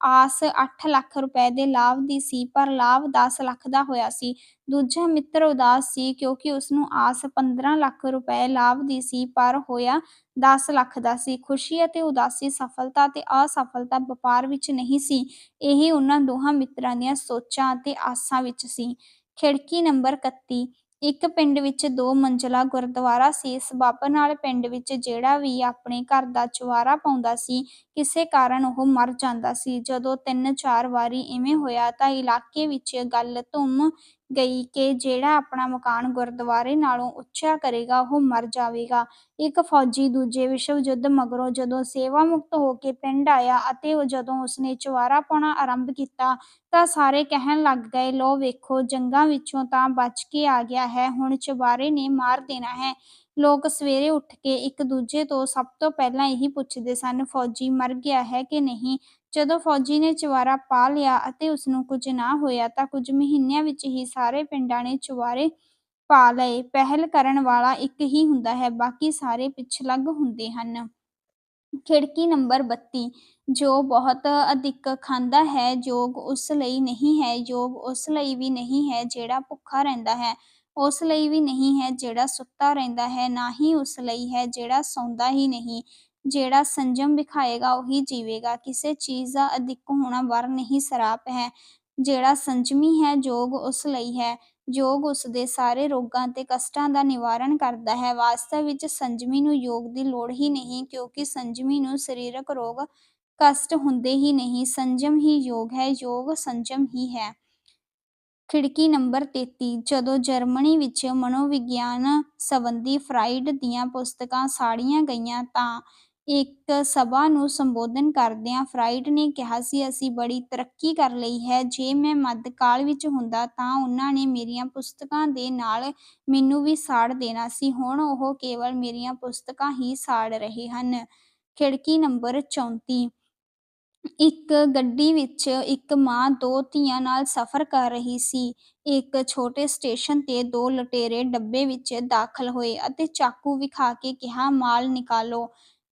ਆਸ ਅੱਠ ਲੱਖ ਰੁਪਏ ਦੇ ਲਾਭ ਦੀ ਸੀ, ਪਰ ਲਾਭ ਦਸ ਲੱਖ ਦਾ ਹੋਇਆ ਸੀ। ਦੂਜਾ ਮਿੱਤਰ ਉਦਾਸ ਸੀ, ਕਿਉਂਕਿ ਉਸਨੂੰ ਆਸ ਪੰਦਰਾਂ ਲੱਖ ਰੁਪਏ ਲਾਭ ਦੀ ਸੀ, ਪਰ ਹੋਇਆ ਦਸ ਲੱਖ ਦਾ ਸੀ। ਖੁਸ਼ੀ ਅਤੇ ਉਦਾਸੀ, ਸਫਲਤਾ ਅਤੇ ਅਸਫਲਤਾ ਵਪਾਰ ਵਿੱਚ ਨਹੀਂ ਸੀ, ਇਹ ਉਹਨਾਂ ਦੋਹਾਂ ਮਿੱਤਰਾਂ ਦੀਆਂ ਸੋਚਾਂ ਅਤੇ ਆਸਾਂ ਵਿੱਚ ਸੀ। ਖਿੜਕੀ ਨੰਬਰ ਇਕੱਤੀ ਇੱਕ ਪਿੰਡ ਵਿੱਚ ਦੋ ਮੰਜ਼ਲਾ ਗੁਰਦੁਆਰਾ ਸੀ। ਇਸ ਸਬੱਬ ਨਾਲ ਪਿੰਡ ਵਿੱਚ ਜਿਹੜਾ ਵੀ ਆਪਣੇ ਘਰ ਦਾ ਚੁਬਾਰਾ ਪਾਉਂਦਾ ਸੀ, ਕਿਸੇ ਕਾਰਨ ਉਹ ਮਰ ਜਾਂਦਾ ਸੀ। ਜਦੋਂ ਤਿੰਨ-ਚਾਰ ਵਾਰੀ ਇਵੇਂ ਹੋਇਆ ਤਾਂ ਇਲਾਕੇ ਵਿੱਚ ਗੱਲ ਧੁੰਮ ਗਈ ਕਿ ਜਿਹੜਾ ਆਪਣਾ ਮਕਾਨ ਗੁਰਦੁਆਰੇ ਨਾਲੋਂ ਉੱਚਾ ਕਰੇਗਾ, ਉਹ ਮਰ ਜਾਵੇਗਾ। ਇੱਕ ਫੌਜੀ ਦੂਜੇ ਵਿਸ਼ਵ ਯੁੱਧ ਮਗਰੋਂ ਜਦੋਂ ਸੇਵਾ ਮੁਕਤ ਹੋ ਕੇ ਪਿੰਡ ਆਇਆ ਅਤੇ ਉਹ ਜਦੋਂ ਉਸਨੇ ਚੁਬਾਰਾ ਪਾਉਣਾ ਆਰੰਭ ਕੀਤਾ, ਤਾਂ ਸਾਰੇ ਕਹਿਣ ਲੱਗ ਗਏ ਲੋ ਵੇਖੋ, ਜੰਗਾਂ ਵਿੱਚੋਂ ਤਾਂ ਬਚ ਕੇ ਆ ਗਿਆ ਹੈ, ਹੁਣ ਚੁਬਾਰੇ ਨੇ ਮਾਰ ਦੇਣਾ ਹੈ। ਲੋਕ ਸਵੇਰੇ ਉੱਠ ਕੇ ਇੱਕ ਦੂਜੇ ਤੋਂ ਸਭ ਤੋਂ ਪਹਿਲਾਂ ਇਹੀ ਪੁੱਛਦੇ ਸਨ, ਫੌਜੀ, ਮਰ ਗਿਆ ਹੈ ਕਿ ਨਹੀਂ? ਜਦੋਂ ਫੌਜੀ ਨੇ ਚੁਬਾਰਾ ਪਾ ਲਿਆ ਅਤੇ ਉਸਨੂੰ ਕੁਝ ਨਾ ਹੋਇਆ ਤਾਂ ਕੁਝ ਮਹੀਨਿਆਂ ਵਿੱਚ ਹੀ ਸਾਰੇ ਪਿੰਡਾਂ ਨੇ ਚੁਬਾਰੇ ਪਾ ਲਏ। ਪਹਿਲ ਕਰਨ ਵਾਲਾ ਇੱਕ ਹੀ ਹੁੰਦਾ ਹੈ, ਬਾਕੀ ਸਾਰੇ ਪਿਛਲੱਗ ਹੁੰਦੇ ਹਨ। ਖਿੜਕੀ ਨੰਬਰ 32 ਜੋ ਬਹੁਤ ਅਧਿਕ ਖਾਂਦਾ ਹੈ ਯੋਗ ਉਸ ਲਈ ਨਹੀਂ ਹੈ ਯੋਗ ਉਸ ਲਈ ਵੀ ਨਹੀਂ ਹੈ ਜਿਹੜਾ ਭੁੱਖਾ ਰਹਿੰਦਾ ਹੈ। ਉਸ ਲਈ ਵੀ ਨਹੀਂ ਹੈ ਜਿਹੜਾ ਸੁੱਤਾ ਰਹਿੰਦਾ ਹੈ, ਨਾ ਹੀ ਉਸ ਲਈ ਹੈ ਜਿਹੜਾ ਸੌਂਦਾ ਹੀ ਨਹੀਂ। ਜਿਹੜਾ ਸੰਜਮ ਵਿਖਾਏਗਾ ਉਹੀ ਜੀਵੇਗਾ। ਕਿਸੇ ਚੀਜ਼ ਦਾ ਅਧਿਕ ਹੋਣਾ ਵਰ ਨਹੀਂ ਸਰਾਪ ਹੈ। ਜਿਹੜਾ ਸੰਜਮੀ ਹੈ ਯੋਗ ਉਸ ਲਈ ਹੈ। ਯੋਗ ਉਸ ਦੇ ਸਾਰੇ ਰੋਗਾਂ ਤੇ ਕਸ਼ਟਾਂ ਦਾ ਨਿਵਾਰਨ ਕਰਦਾ ਹੈ। ਵਾਸਤਵ ਵਿੱਚ ਸੰਜਮੀ ਨੂੰ ਯੋਗ ਦੀ ਲੋੜ ਹੀ ਨਹੀਂ, ਕਿਉਂਕਿ ਸੰਜਮੀ ਨੂੰ ਸਰੀਰਕ ਰੋਗ, ਕਸ਼ਟ ਹੁੰਦੇ ਹੀ ਨਹੀਂ। ਸੰਜਮ ਹੀ ਯੋਗ ਹੈ, ਯੋਗ ਸੰਜਮ ਹੀ ਹੈ। ਖਿੜਕੀ ਨੰਬਰ 33 ਜਦੋਂ ਜਰਮਨੀ ਵਿੱਚ ਮਨੋਵਿਗਿਆਨ ਸੰਬੰਧੀ ਫਰਾਈਡ ਦੀਆਂ ਪੁਸਤਕਾਂ ਸਾੜੀਆਂ ਗਈਆਂ ਤਾਂ ਇੱਕ ਸਭਾ ਨੂੰ ਸੰਬੋਧਨ ਕਰਦਿਆਂ ਫਰਾਇਡ ਨੇ ਕਿਹਾ ਸੀ, ਅਸੀਂ ਬੜੀ ਤਰੱਕੀ ਕਰ ਲਈ ਹੈ। ਜੇ ਮੈਂ ਮੱਧਕਾਲ ਵਿੱਚ ਹੁੰਦਾ ਤਾਂ ਉਹਨਾਂ ਨੇ ਮੇਰੀਆਂ ਪੁਸਤਕਾਂ ਦੇ ਨਾਲ ਮੈਨੂੰ ਵੀ ਸਾੜ ਦੇਣਾ ਸੀ। ਹੁਣ ਉਹ ਕੇਵਲ ਮੇਰੀਆਂ ਪੁਸਤਕਾਂ ਹੀ ਸਾੜ ਰਹੇ ਹਨ। ਖਿੜਕੀ ਨੰਬਰ 34 ਇੱਕ ਗੱਡੀ ਵਿੱਚ ਇੱਕ ਮਾਂ ਦੋ ਧੀਆਂ ਨਾਲ ਸਫ਼ਰ ਕਰ ਰਹੀ ਸੀ। ਇੱਕ ਛੋਟੇ ਸਟੇਸ਼ਨ ਤੇ ਦੋ ਲਟੇਰੇ ਡੱਬੇ ਵਿੱਚ ਦਾਖਲ ਹੋਏ ਅਤੇ ਚਾਕੂ ਵਿਖਾ ਕੇ ਕਿਹਾ, ਮਾਲ ਨਿਕਾਲੋ।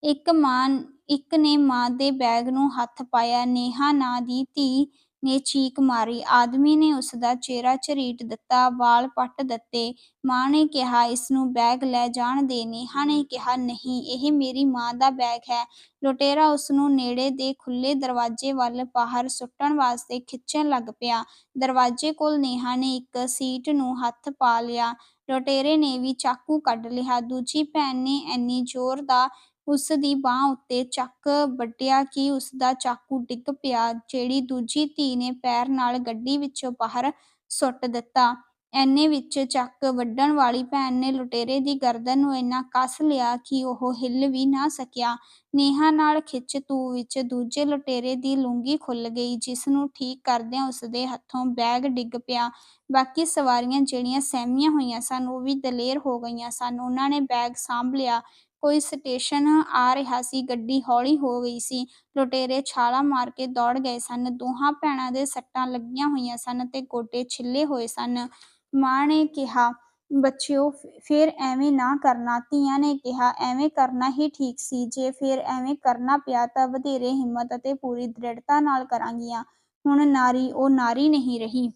ਇੱਕ ਮਾਂ, ਇੱਕ ਨੇ ਮਾਂ ਦੇ ਬੈਗ ਨੂੰ ਹੱਥ ਪਾਇਆ, ਨੇਹਾ ਨਾਂ ਦੀ ਧੀ ਨੇ ਚੀਕ ਮਾਰੀ। ਆਦਮੀ ਨੇ ਉਸ ਦਾ ਚਿਹਰਾ ਝਰੀਟ ਦਿੱਤਾ, ਵਾਲ ਪੱਟ ਦਿੱਤੇ। ਮਾਂ ਨੇ ਕਿਹਾ ਇਸ ਨੂੰ ਬੈਗ ਲੈ ਜਾਣ ਦੇ। ਨੇਹਾ ਨੇ ਕਿਹਾ, ਨਹੀਂ, ਇਹ ਮੇਰੀ ਮਾਂ ਦਾ ਬੈਗ ਹੈ। ਲੁਟੇਰਾ ਉਸ ਨੂੰ ਨੇੜੇ ਦੇ ਖੁੱਲੇ ਦਰਵਾਜ਼ੇ ਵੱਲ ਬਾਹਰ ਸੁੱਟਣ ਵਾਸਤੇ ਖਿੱਚਣ ਲੱਗ ਪਿਆ। ਦਰਵਾਜ਼ੇ ਕੋਲ ਨੇਹਾ ਨੇ ਇੱਕ ਸੀਟ ਨੂੰ ਹੱਥ ਪਾ ਲਿਆ। ਲੁਟੇਰੇ ਨੇ ਵੀ ਚਾਕੂ ਕੱਢ ਲਿਆ। ਦੂਜੀ ਭੈਣ ਨੇ ਇੰਨੀ ਜ਼ੋਰ ਦਾ ਉਸ ਦੀ ਬਾਂਹ ਉੱਤੇ ਚੱਕ ਵੱਢਿਆ ਕਿ ਉਸ ਦਾ ਚਾਕੂ ਡਿੱਗ ਪਿਆ, ਜਿਹੜੀ ਦੂਜੀ ਧੀ ਨੇ ਪੈਰ ਨਾਲ ਗੱਡੀ ਵਿੱਚੋਂ ਬਾਹਰ ਸੁੱਟ ਦਿੱਤਾ। ਐਨੇ ਵਿੱਚ ਚੱਕ ਵੱਢਣ ਵਾਲੀ ਭੈਣ ਨੇ ਲੁਟੇਰੇ ਦੀ ਗਰਦਨ ਨੂੰ ਇੰਨਾ ਕੱਸ ਲਿਆ ਕਿ ਉਹ ਹਿੱਲ ਵੀ ਨਾ ਸਕਿਆ। ਨੇਹਾ ਨਾਲ ਖਿੱਚ ਤੂ ਵਿੱਚ ਦੂਜੇ ਲੁਟੇਰੇ ਦੀ ਲੂੰਗੀ ਖੁੱਲ ਗਈ, ਜਿਸ ਨੂੰ ਠੀਕ ਕਰਦਿਆਂ ਉਸਦੇ ਹੱਥੋਂ ਬੈਗ ਡਿੱਗ ਪਿਆ। ਬਾਕੀ ਸਵਾਰੀਆਂ ਜਿਹੜੀਆਂ ਸਹਿਮੀਆਂ ਹੋਈਆਂ ਸਨ, ਉਹ ਵੀ ਦਲੇਰ ਹੋ ਗਈਆਂ ਸਨ। ਉਹਨਾਂ ਨੇ ਬੈਗ ਸਾਂਭ ਲਿਆ। ਕੋਈ ਸਟੇਸ਼ਨ ਆ ਰਿਹਾ ਸੀ, ਗੱਡੀ ਹੌਲੀ ਹੋ ਗਈ ਸੀ। ਲੁਟੇਰੇ ਛਾਲਾ ਮਾਰ ਕੇ ਦੌੜ ਗਏ ਸਨ। ਦੋਹਾਂ ਭੈਣਾਂ ਦੇ ਸੱਟਾਂ ਲੱਗੀਆਂ ਹੋਈਆਂ ਸਨ ਤੇ ਗੋਡੇ ਛਿੱਲੇ ਹੋਏ ਸਨ। ਮਾਂ ਨੇ ਕਿਹਾ, ਬੱਚਿਓ, ਫਿਰ ਐਵੇਂ ਨਾ ਕਰਨਾ। ਧੀਆਂ ਨੇ ਕਿਹਾ, ਐਵੇਂ ਕਰਨਾ ਹੀ ਠੀਕ ਸੀ। ਜੇ ਫਿਰ ਐਵੇਂ ਕਰਨਾ ਪਿਆ ਤਾਂ ਵਧੇਰੇ ਹਿੰਮਤ ਅਤੇ ਪੂਰੀ ਦ੍ਰਿੜਤਾ ਨਾਲ ਕਰਾਂਗੀਆਂ। ਹੁਣ ਨਾਰੀ, ਉਹ ਨਾਰੀ ਨਹੀਂ ਰਹੀ।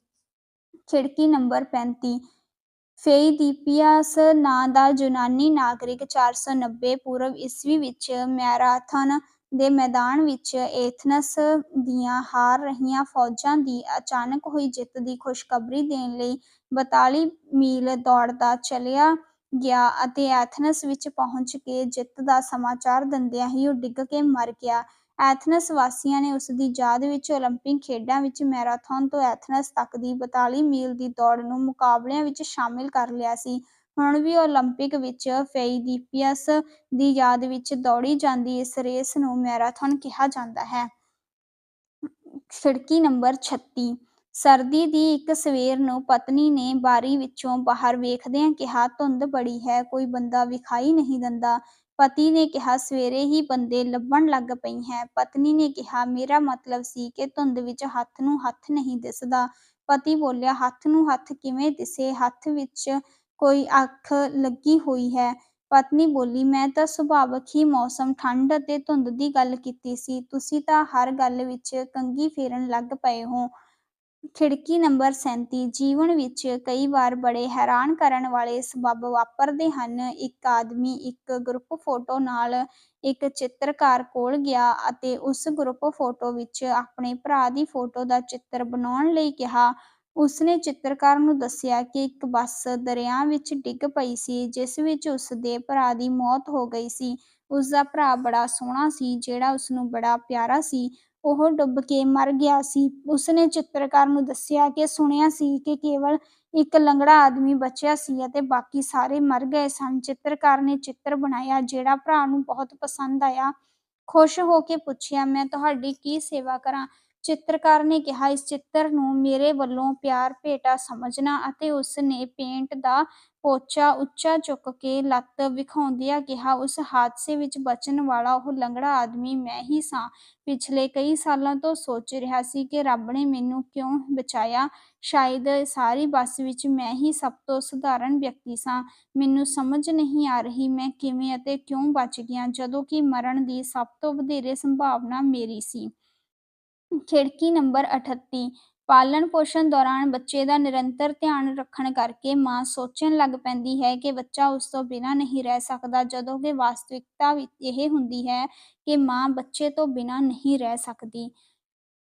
ਖਿੜਕੀ ਨੰਬਰ 35 ਫੇਈਦੀਪੀਆਸ ਨਾਂ ਦਾ ਯੂਨਾਨੀ ਨਾਗਰਿਕ 490 ਪੂਰਵ ਈਸਵੀ ਵਿੱਚ ਮੈਰਾਥਨ ਦੇ ਮੈਦਾਨ ਵਿੱਚ ਏਥਨਸ ਦੀਆਂ ਹਾਰ ਰਹੀਆਂ ਫੌਜਾਂ ਦੀ ਅਚਾਨਕ ਹੋਈ ਜਿੱਤ ਦੀ ਖੁਸ਼ਖਬਰੀ ਦੇਣ ਲਈ 42 ਮੀਲ ਦੌੜਦਾ ਚਲਿਆ ਗਿਆ ਅਤੇ ਐਥਨਸ ਵਿੱਚ ਪਹੁੰਚ ਕੇ ਜਿੱਤ ਦਾ ਸਮਾਚਾਰ ਦਿੰਦਿਆਂ ਹੀ ਉਹ ਡਿੱਗ ਕੇ ਮਰ ਗਿਆ। ਐਥਨਸ ਵਾਸੀਆਂ ਨੇ ਉਸ ਦੀ ਯਾਦ ਵਿੱਚ ਓਲੰਪਿਕ ਖੇਡਾਂ ਵਿੱਚ ਮੈਰਾਥਨ ਤੋਂ ਐਥਨਸ ਤੱਕ ਦੀ 42 ਮੀਲ ਦੀ ਦੌੜ ਨੂੰ ਮੁਕਾਬਲਿਆਂ ਵਿੱਚ ਸ਼ਾਮਿਲ ਕਰ ਲਿਆ ਸੀ। ਹੁਣ ਵੀ ਓਲੰਪਿਕ ਵਿੱਚ ਫੇਈਦੀਪੀਅਸ ਦੀ ਯਾਦ ਵਿੱਚ ਦੌੜੀ ਜਾਂਦੀ ਇਸ ਰੇਸ ਨੂੰ ਮੈਰਾਥਨ ਕਿਹਾ ਜਾਂਦਾ ਹੈ। ਖਿੜਕੀ ਨੰਬਰ 36 ਸਰਦੀ ਦੀ ਇੱਕ ਸਵੇਰ ਨੂੰ ਪਤਨੀ ਨੇ ਬਾਰੀ ਵਿੱਚੋਂ ਬਾਹਰ ਵੇਖਦਿਆਂ ਕਿਹਾ, ਧੁੰਦ ਬੜੀ ਹੈ, ਕੋਈ ਬੰਦਾ ਵਿਖਾਈ ਨਹੀਂ ਦਿੰਦਾ। ਪਤੀ ਨੇ ਕਿਹਾ, ਸਵੇਰੇ ਹੀ ਬੰਦੇ ਲੱਭਣ ਲੱਗ ਪਈ ਹੈ। ਪਤਨੀ ਨੇ ਕਿਹਾ, ਮੇਰਾ ਮਤਲਬ ਸੀ ਕਿ ਧੁੰਦ ਵਿੱਚ ਹੱਥ ਨੂੰ ਹੱਥ ਨਹੀਂ ਦਿਸਦਾ। ਪਤੀ ਬੋਲਿਆ, ਹੱਥ ਨੂੰ ਹੱਥ ਕਿਵੇਂ ਦਿਸੇ? ਹੱਥ ਵਿੱਚ ਕੋਈ ਅੱਖ ਲੱਗੀ ਹੋਈ ਹੈ? ਪਤਨੀ ਬੋਲੀ, ਮੈਂ ਤਾਂ ਸੁਭਾਵਕ ਹੀ ਮੌਸਮ, ਠੰਡ ਅਤੇ ਧੁੰਦ ਦੀ ਗੱਲ ਕੀਤੀ ਸੀ। ਤੁਸੀਂ ਤਾਂ ਹਰ ਗੱਲ ਵਿੱਚ ਕੰਘੀ ਫੇਰਨ ਲੱਗ ਪਏ ਹੋ। ਖਿੜਕੀ ਨੰਬਰ 37 ਜੀਵਨ ਵਿੱਚ ਕਈ ਵਾਰ ਬੜੇ ਹੈਰਾਨ ਕਰਨ ਵਾਲੇ ਸਬੱਬ ਵਾਪਰਦੇ ਹਨ। ਇੱਕ ਆਦਮੀ ਇੱਕ ਗਰੁੱਪ ਫੋਟੋ ਨਾਲ ਇੱਕ ਚਿੱਤਰਕਾਰ ਕੋਲ ਗਿਆ ਅਤੇ ਉਸ ਗਰੁੱਪ ਫੋਟੋ ਵਿੱਚ ਆਪਣੇ ਭਰਾ ਦੀ ਫੋਟੋ ਦਾ ਚਿੱਤਰ ਬਣਾਉਣ ਲਈ ਕਿਹਾ। ਉਸਨੇ ਚਿੱਤਰਕਾਰ ਨੂੰ ਦੱਸਿਆ ਕਿ ਇੱਕ ਬੱਸ ਦਰਿਆ ਵਿੱਚ ਡਿੱਗ ਪਈ ਸੀ, ਜਿਸ ਵਿੱਚ ਉਸ ਦੇ ਭਰਾ ਦੀ ਮੌਤ ਹੋ ਗਈ ਸੀ। ਉਸ ਦਾ ਭਰਾ ਬੜਾ ਸੋਹਣਾ ਸੀ, ਜਿਹੜਾ ਉਸ ਨੂੰ ਬੜਾ ਪਿਆਰਾ ਸੀ। ਉਹ ਡੁੱਬ ਕੇ ਮਰ ਗਿਆ ਸੀ। ਉਸਨੇ ਚਿੱਤਰਕਾਰ ਨੂੰ ਦੱਸਿਆ ਕਿ ਸੁਣਿਆ ਸੀ ਕਿ ਕੇਵਲ ਇੱਕ ਲੰਗੜਾ ਆਦਮੀ ਬਚਿਆ ਸੀ ਅਤੇ ਬਾਕੀ ਸਾਰੇ ਮਰ ਗਏ ਸਨ। ਚਿੱਤਰਕਾਰ ਨੇ ਚਿੱਤਰ ਬਣਾਇਆ, ਜਿਹੜਾ ਭਰਾ ਨੂੰ ਬਹੁਤ ਪਸੰਦ ਆਇਆ। ਖੁਸ਼ ਹੋ ਕੇ ਪੁੱਛਿਆ, "ਮੈਂ ਤੁਹਾਡੀ ਕੀ ਸੇਵਾ ਕਰਾਂ?" ਚਿੱਤਰਕਾਰ ਨੇ ਕਿਹਾ, "ਇਸ ਚਿੱਤਰ ਨੂੰ ਮੇਰੇ ਵੱਲੋਂ ਪਿਆਰ ਭੇਟਾ ਸਮਝਣਾ।" ਅਤੇ ਉਸਨੇ ਪੇਂਟ ਦਾ ਪੋਚਾ ਉੱਚਾ ਚੁੱਕ ਕੇ ਲੱਤ ਵਿਖਾਉਂਦਿਆਂ ਕਿਹਾ, "ਉਸ ਹਾਦਸੇ ਵਿੱਚ ਬਚਣ ਵਾਲਾ ਉਹ ਲੰਗੜਾ ਆਦਮੀ ਮੈਂ ਹੀ ਸਾਂ। ਪਿਛਲੇ ਕਈ ਸਾਲਾਂ ਤੋਂ ਸੋਚ ਰਿਹਾ ਸੀ ਕਿ ਰੱਬ ਨੇ ਮੈਨੂੰ ਕਿਉਂ ਬਚਾਇਆ। ਸ਼ਾਇਦ ਸਾਰੀ ਬੱਸ ਵਿੱਚ ਮੈਂ ਹੀ ਸਭ ਤੋਂ ਸਧਾਰਨ ਵਿਅਕਤੀ ਸਾਂ। ਮੈਨੂੰ ਸਮਝ ਨਹੀਂ ਆ ਰਹੀ ਮੈਂ ਕਿਵੇਂ ਅਤੇ ਕਿਉਂ ਬਚ ਗਿਆ, ਜਦੋਂ ਕਿ ਮਰਨ ਦੀ ਸਭ ਤੋਂ ਵਧੇਰੇ ਸੰਭਾਵਨਾ ਮੇਰੀ ਸੀ। ਖਿੜਕੀ ਨੰਬਰ ਪਾਲਣ-ਪੋਸ਼ਣ ਦੌਰਾਨ ਬੱਚੇ ਦਾ ਨਿਰੰਤਰ ਧਿਆਨ ਰੱਖਣ ਕਰਕੇ ਮਾਂ ਸੋਚਣ ਲੱਗ ਪੈਂਦੀ ਹੈ ਕਿ ਬੱਚਾ ਉਸ ਤੋਂ ਬਿਨਾਂ ਨਹੀਂ ਰਹਿ ਸਕਦਾ, ਜਦੋਂ ਕਿ ਵਾਸਤਵਿਕਤਾ ਇਹ ਹੁੰਦੀ ਹੈ ਕਿ ਮਾਂ ਬੱਚੇ ਤੋਂ ਬਿਨਾਂ ਨਹੀਂ ਰਹਿ ਸਕਦੀ।